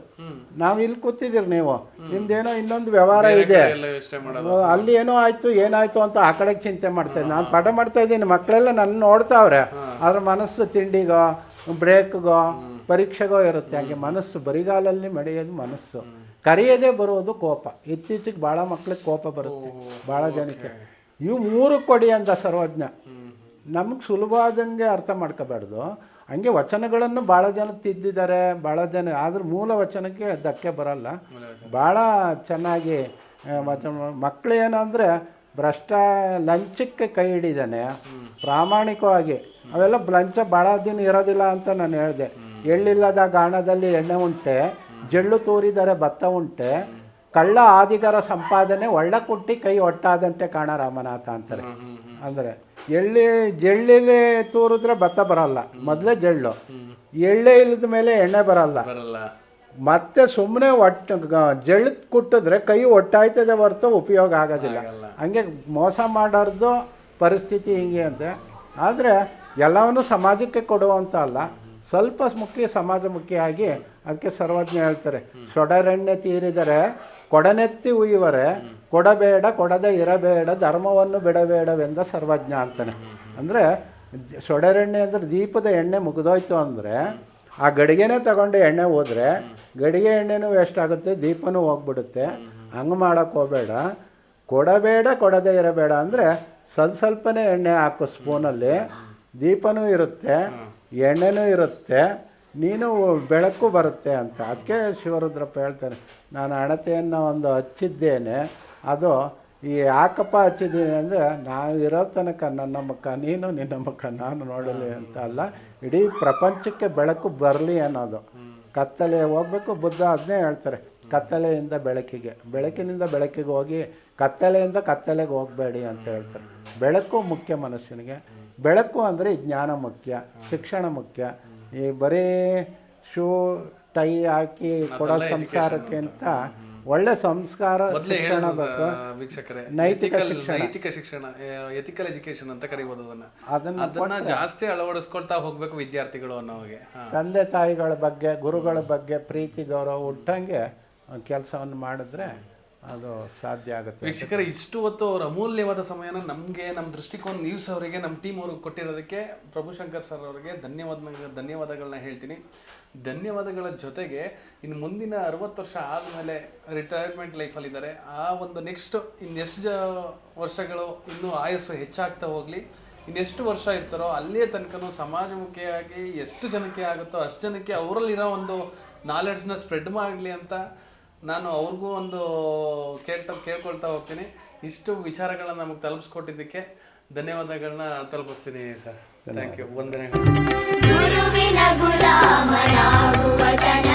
ನಾವು ಇಲ್ಲಿ ಕೂತಿದ್ದೀರಿ ನೀವು. ನಿಮ್ದೇನೋ ಇನ್ನೊಂದು ವ್ಯವಹಾರ ಇದೆ. ಅಲ್ಲಿ ಏನೋ ಆಯ್ತು ಏನಾಯ್ತು ಅಂತ ಆ ಕಡೆಗೆ ಚಿಂತೆ ಮಾಡ್ತಾ ನಾನು ಪಾಠ ಮಾಡ್ತಾ ಇದ್ದೀನಿ. ಮಕ್ಕಳೆಲ್ಲ ನನ್ನ ನೋಡ್ತಾವ್ರೆ. ಅದ್ರ ಮನಸ್ಸು ತಿಂಡಿಗೋ ಬ್ರೇಕ್ಗೋ ಪರೀಕ್ಷೆಗೋ ಇರುತ್ತೆ. ಹಾಗೆ ಮನಸ್ಸು ಬರಿಗಾಲಲ್ಲಿ ಮಡೆಯೋದು ಮನಸ್ಸು. ಕರೆಯದೇ ಬರುವುದು ಕೋಪ. ಇತ್ತೀಚೆಗೆ ಭಾಳ ಮಕ್ಳಿಗೆ ಕೋಪ ಬರುತ್ತೆ. ಭಾಳ ಜನಕ್ಕೆ. ಇವು ಮೂರು ಕೊಡಿ ಅಂತ ಸರ್ವಜ್ಞ. ನಮಗೆ ಸುಲಭವಾದಂಗೆ ಅರ್ಥ ಮಾಡ್ಕೋಬಾರ್ದು. ಹಂಗೆ ವಚನಗಳನ್ನು ಭಾಳ ಜನ ತಿದ್ದಿದ್ದಾರೆ. ಭಾಳ ಜನ ಆದ್ರೆ ಮೂಲ ವಚನಕ್ಕೆ ಧಕ್ಕೆ ಬರಲ್ಲ. ಭಾಳ ಚೆನ್ನಾಗಿ ವಚನ ಮಕ್ಕಳು ಏನಂದರೆ ಭ್ರಷ್ಟ ಲಂಚಕ್ಕೆ ಕೈ ಹಿಡಿದಾನೆ, ಪ್ರಾಮಾಣಿಕವಾಗಿ. ಅವೆಲ್ಲ ಲಂಚ ಭಾಳ ದಿನ ಇರೋದಿಲ್ಲ ಅಂತ ನಾನು ಹೇಳಿದೆ. ಎಳ್ಳಿಲ್ಲದ ಗಾಣದಲ್ಲಿ ಎಣ್ಣೆ ಉಂಟೆ, ಜಳ್ಳು ತೂರಿದರೆ ಭತ್ತ ಉಂಟೆ, ಕಳ್ಳ ಆದಿಗರ ಸಂಪಾದನೆ ಒಳ್ಳೆ ಕುಟ್ಟಿ ಕೈ ಒಟ್ಟಾದಂತೆ ಕಾಣ ರಾಮನಾಥ ಅಂತಾರೆ. ಅಂದರೆ ಎಳ್ಳಿ, ಜಳ್ಳಿಲಿ ತೂರಿದ್ರೆ ಭತ್ತ ಬರಲ್ಲ, ಮೊದಲೇ ಜಳ್ಳು. ಎಳ್ಳೆ ಇಲ್ಲದ ಮೇಲೆ ಎಣ್ಣೆ ಬರಲ್ಲ.
ಬರಲ್ಲ.
ಮತ್ತೆ ಸುಮ್ಮನೆ ಒಟ್ಟು ಜಳ್ಳು ಕುಟ್ಟಿದ್ರೆ ಕೈ ಒಟ್ಟಾಯ್ತದೆ ಹೊರತು ಉಪಯೋಗ ಆಗೋದಿಲ್ಲ. ಹಂಗೆ ಮೋಸ ಮಾಡೋರ್ದು ಪರಿಸ್ಥಿತಿ ಹಿಂಗೆ ಅಂತೆ. ಆದರೆ ಎಲ್ಲವನ್ನು ಸಮಾಜಕ್ಕೆ ಕೊಡುವಂತ ಅಲ್ಲ ಸ್ವಲ್ಪ ಮುಖ್ಯ ಸಮಾಜಮುಖಿಯಾಗಿ ಅದಕ್ಕೆ ಸರ್ವಜ್ಞ ಹೇಳ್ತಾರೆ ಸೊಡರೆಣ್ಣೆ ತೀರಿದರೆ ಕೊಡನೆತ್ತಿ ಉಯ್ಯುವರೆ ಕೊಡಬೇಡ ಕೊಡದೆ ಇರಬೇಡ ಧರ್ಮವನ್ನು ಬಿಡಬೇಡವೆಂದ ಸರ್ವಜ್ಞ ಅಂತಾನೆ. ಅಂದರೆ ಸೊಡರೆಣ್ಣೆ ಅಂದರೆ ದೀಪದ ಎಣ್ಣೆ ಮುಗಿದೋಯ್ತು ಅಂದರೆ ಆ ಗಡಿಗೆನೇ ತಗೊಂಡು ಎಣ್ಣೆ ಹೋದರೆ ಗಡಿಗೆ ಎಣ್ಣೆನೂ ವೇಸ್ಟ್ ಆಗುತ್ತೆ ದೀಪನೂ ಹೋಗ್ಬಿಡುತ್ತೆ. ಹಂಗೆ ಮಾಡೋಕ್ಕೆ ಹೋಗಬೇಡ. ಕೊಡಬೇಡ ಕೊಡದೇ ಇರಬೇಡ ಅಂದರೆ ಸ್ವಲ್ಪ ಸ್ವಲ್ಪನೇ ಎಣ್ಣೆ ಹಾಕು ಸ್ಪೂನಲ್ಲಿ. ದೀಪನೂ ಇರುತ್ತೆ ಎಣ್ಣೆನೂ ಇರುತ್ತೆ. ನೀನು ಬೆಳಕು ಬರುತ್ತೆ ಅಂತ. ಅದಕ್ಕೆ ಶಿವರುದ್ರಪ್ಪ ಹೇಳ್ತಾನೆ ನಾನು ಅಣತೆಯನ್ನು ಒಂದು ಹಚ್ಚಿದ್ದೇನೆ. ಅದು ಈ ಯಾಕಪ್ಪ ಹಚ್ಚಿದ್ದೀನಿ ಅಂದರೆ ನಾವು ಇರೋ ತನಕ ನನ್ನ ಮುಖ ನೀನು ನಿನ್ನ ಮುಖ ನಾನು ನೋಡಲಿ ಅಂತ ಅಲ್ಲ. ಇಡೀ ಪ್ರಪಂಚಕ್ಕೆ ಬೆಳಕು ಬರಲಿ ಅನ್ನೋದು. ಕತ್ತಲೆ ಹೋಗ್ಬೇಕು ಬುದ್ಧ ಅದನ್ನೇ ಹೇಳ್ತಾರೆ. ಕತ್ತಲೆಯಿಂದ ಬೆಳಕಿಗೆ. ಬೆಳಕಿನಿಂದ ಬೆಳಕಿಗೆ ಹೋಗಿ ಕತ್ತಲೆಯಿಂದ ಕತ್ತಲೆಗೆ ಹೋಗಬೇಡಿ ಅಂತ ಹೇಳ್ತಾರೆ. ಬೆಳಕು ಮುಖ್ಯ ಮನುಷ್ಯನಿಗೆ. ಬೆಳಕು ಅಂದರೆ ಜ್ಞಾನ ಮುಖ್ಯ ಶಿಕ್ಷಣ ಮುಖ್ಯ. ಈ ಬರೀ ಶೂ ಟೈ ಹಾಕಿ ಕೊಡೋ ಸಂಸಾರಕ್ಕಿಂತ ಒಳ್ಳೆ ಸಂಸ್ಕಾರ ಶಿಕ್ಷಣ
ವೀಕ್ಷಕರೇ
ನೈತಿಕ
ನೈತಿಕ ಶಿಕ್ಷಣ ಎಥಿಕಲ್ ಎಜುಕೇಶನ್ ಅಂತ ಕರಿಬಹುದು ಅದನ್ನ
ಅದನ್ನು
ಅದನ್ನ ಜಾಸ್ತಿ ಅಳವಡಿಸ್ಕೊಳ್ತಾ ಹೋಗ್ಬೇಕು ವಿದ್ಯಾರ್ಥಿಗಳು ಅನ್ನೋಗೆ
ತಂದೆ ತಾಯಿಗಳ ಬಗ್ಗೆ ಗುರುಗಳ ಬಗ್ಗೆ ಪ್ರೀತಿ ಗೌರವ ಹುಟ್ಟಂಗೆ ಕೆಲಸವನ್ನು ಮಾಡಿದ್ರೆ ಅದು ಸಾಧ್ಯ ಆಗುತ್ತೆ.
ವೀಕ್ಷಕರೇ, ಇಷ್ಟು ಹೊತ್ತು ಅವರ ಅಮೂಲ್ಯವಾದ ಸಮಯನ ನಮಗೆ ನಮ್ಮ ದೃಷ್ಟಿಕೋನ ನ್ಯೂಸ್ ಅವರಿಗೆ ನಮ್ಮ ಟೀಮ್ ಅವ್ರಿಗೆ ಕೊಟ್ಟಿರೋದಕ್ಕೆ ಪ್ರಭುಶಂಕರ್ ಸರ್ ಅವರಿಗೆ ಧನ್ಯವಾದ ಧನ್ಯವಾದಗಳನ್ನ ಹೇಳ್ತೀನಿ. ಧನ್ಯವಾದಗಳ ಜೊತೆಗೆ ಇನ್ನು ಮುಂದಿನ ಅರವತ್ತು ವರ್ಷ ಆದಮೇಲೆ ರಿಟೈರ್ಮೆಂಟ್ ಲೈಫಲ್ಲಿದ್ದಾರೆ ಆ ಒಂದು ನೆಕ್ಸ್ಟ್ ಇನ್ನೆಷ್ಟು ಜ ವರ್ಷಗಳು, ಇನ್ನೂ ಆಯಸ್ಸು ಹೆಚ್ಚಾಗ್ತಾ ಹೋಗಲಿ. ಇನ್ನೆಷ್ಟು ವರ್ಷ ಇರ್ತಾರೋ ಅಲ್ಲೇ ತನಕನೂ ಸಮಾಜಮುಖಿಯಾಗಿ ಎಷ್ಟು ಜನಕ್ಕೆ ಆಗುತ್ತೋ ಅಷ್ಟು ಜನಕ್ಕೆ ಅವರಲ್ಲಿರೋ ಒಂದು ನಾಲೆಡ್ಜ್ನ ಸ್ಪ್ರೆಡ್ ಮಾಡಲಿ ಅಂತ ನಾನು ಅವ್ರಿಗೂ ಒಂದು ಕೇಳ್ತಾ ಕೇಳ್ಕೊಳ್ತಾ ಹೋಗ್ತೀನಿ. ಇಷ್ಟು ವಿಚಾರಗಳನ್ನ ನಮಗೆ ತಲುಪಿಸ್ಕೊಟ್ಟಿದ್ದಕ್ಕೆ ಧನ್ಯವಾದಗಳನ್ನ ತಲುಪಿಸ್ತೀನಿ ಸರ್. ಥ್ಯಾಂಕ್ ಯು ವಂದನೆಗಳು.
ಗುರುವಿನ ಗುಲಾಮನಾಗುವ ತನ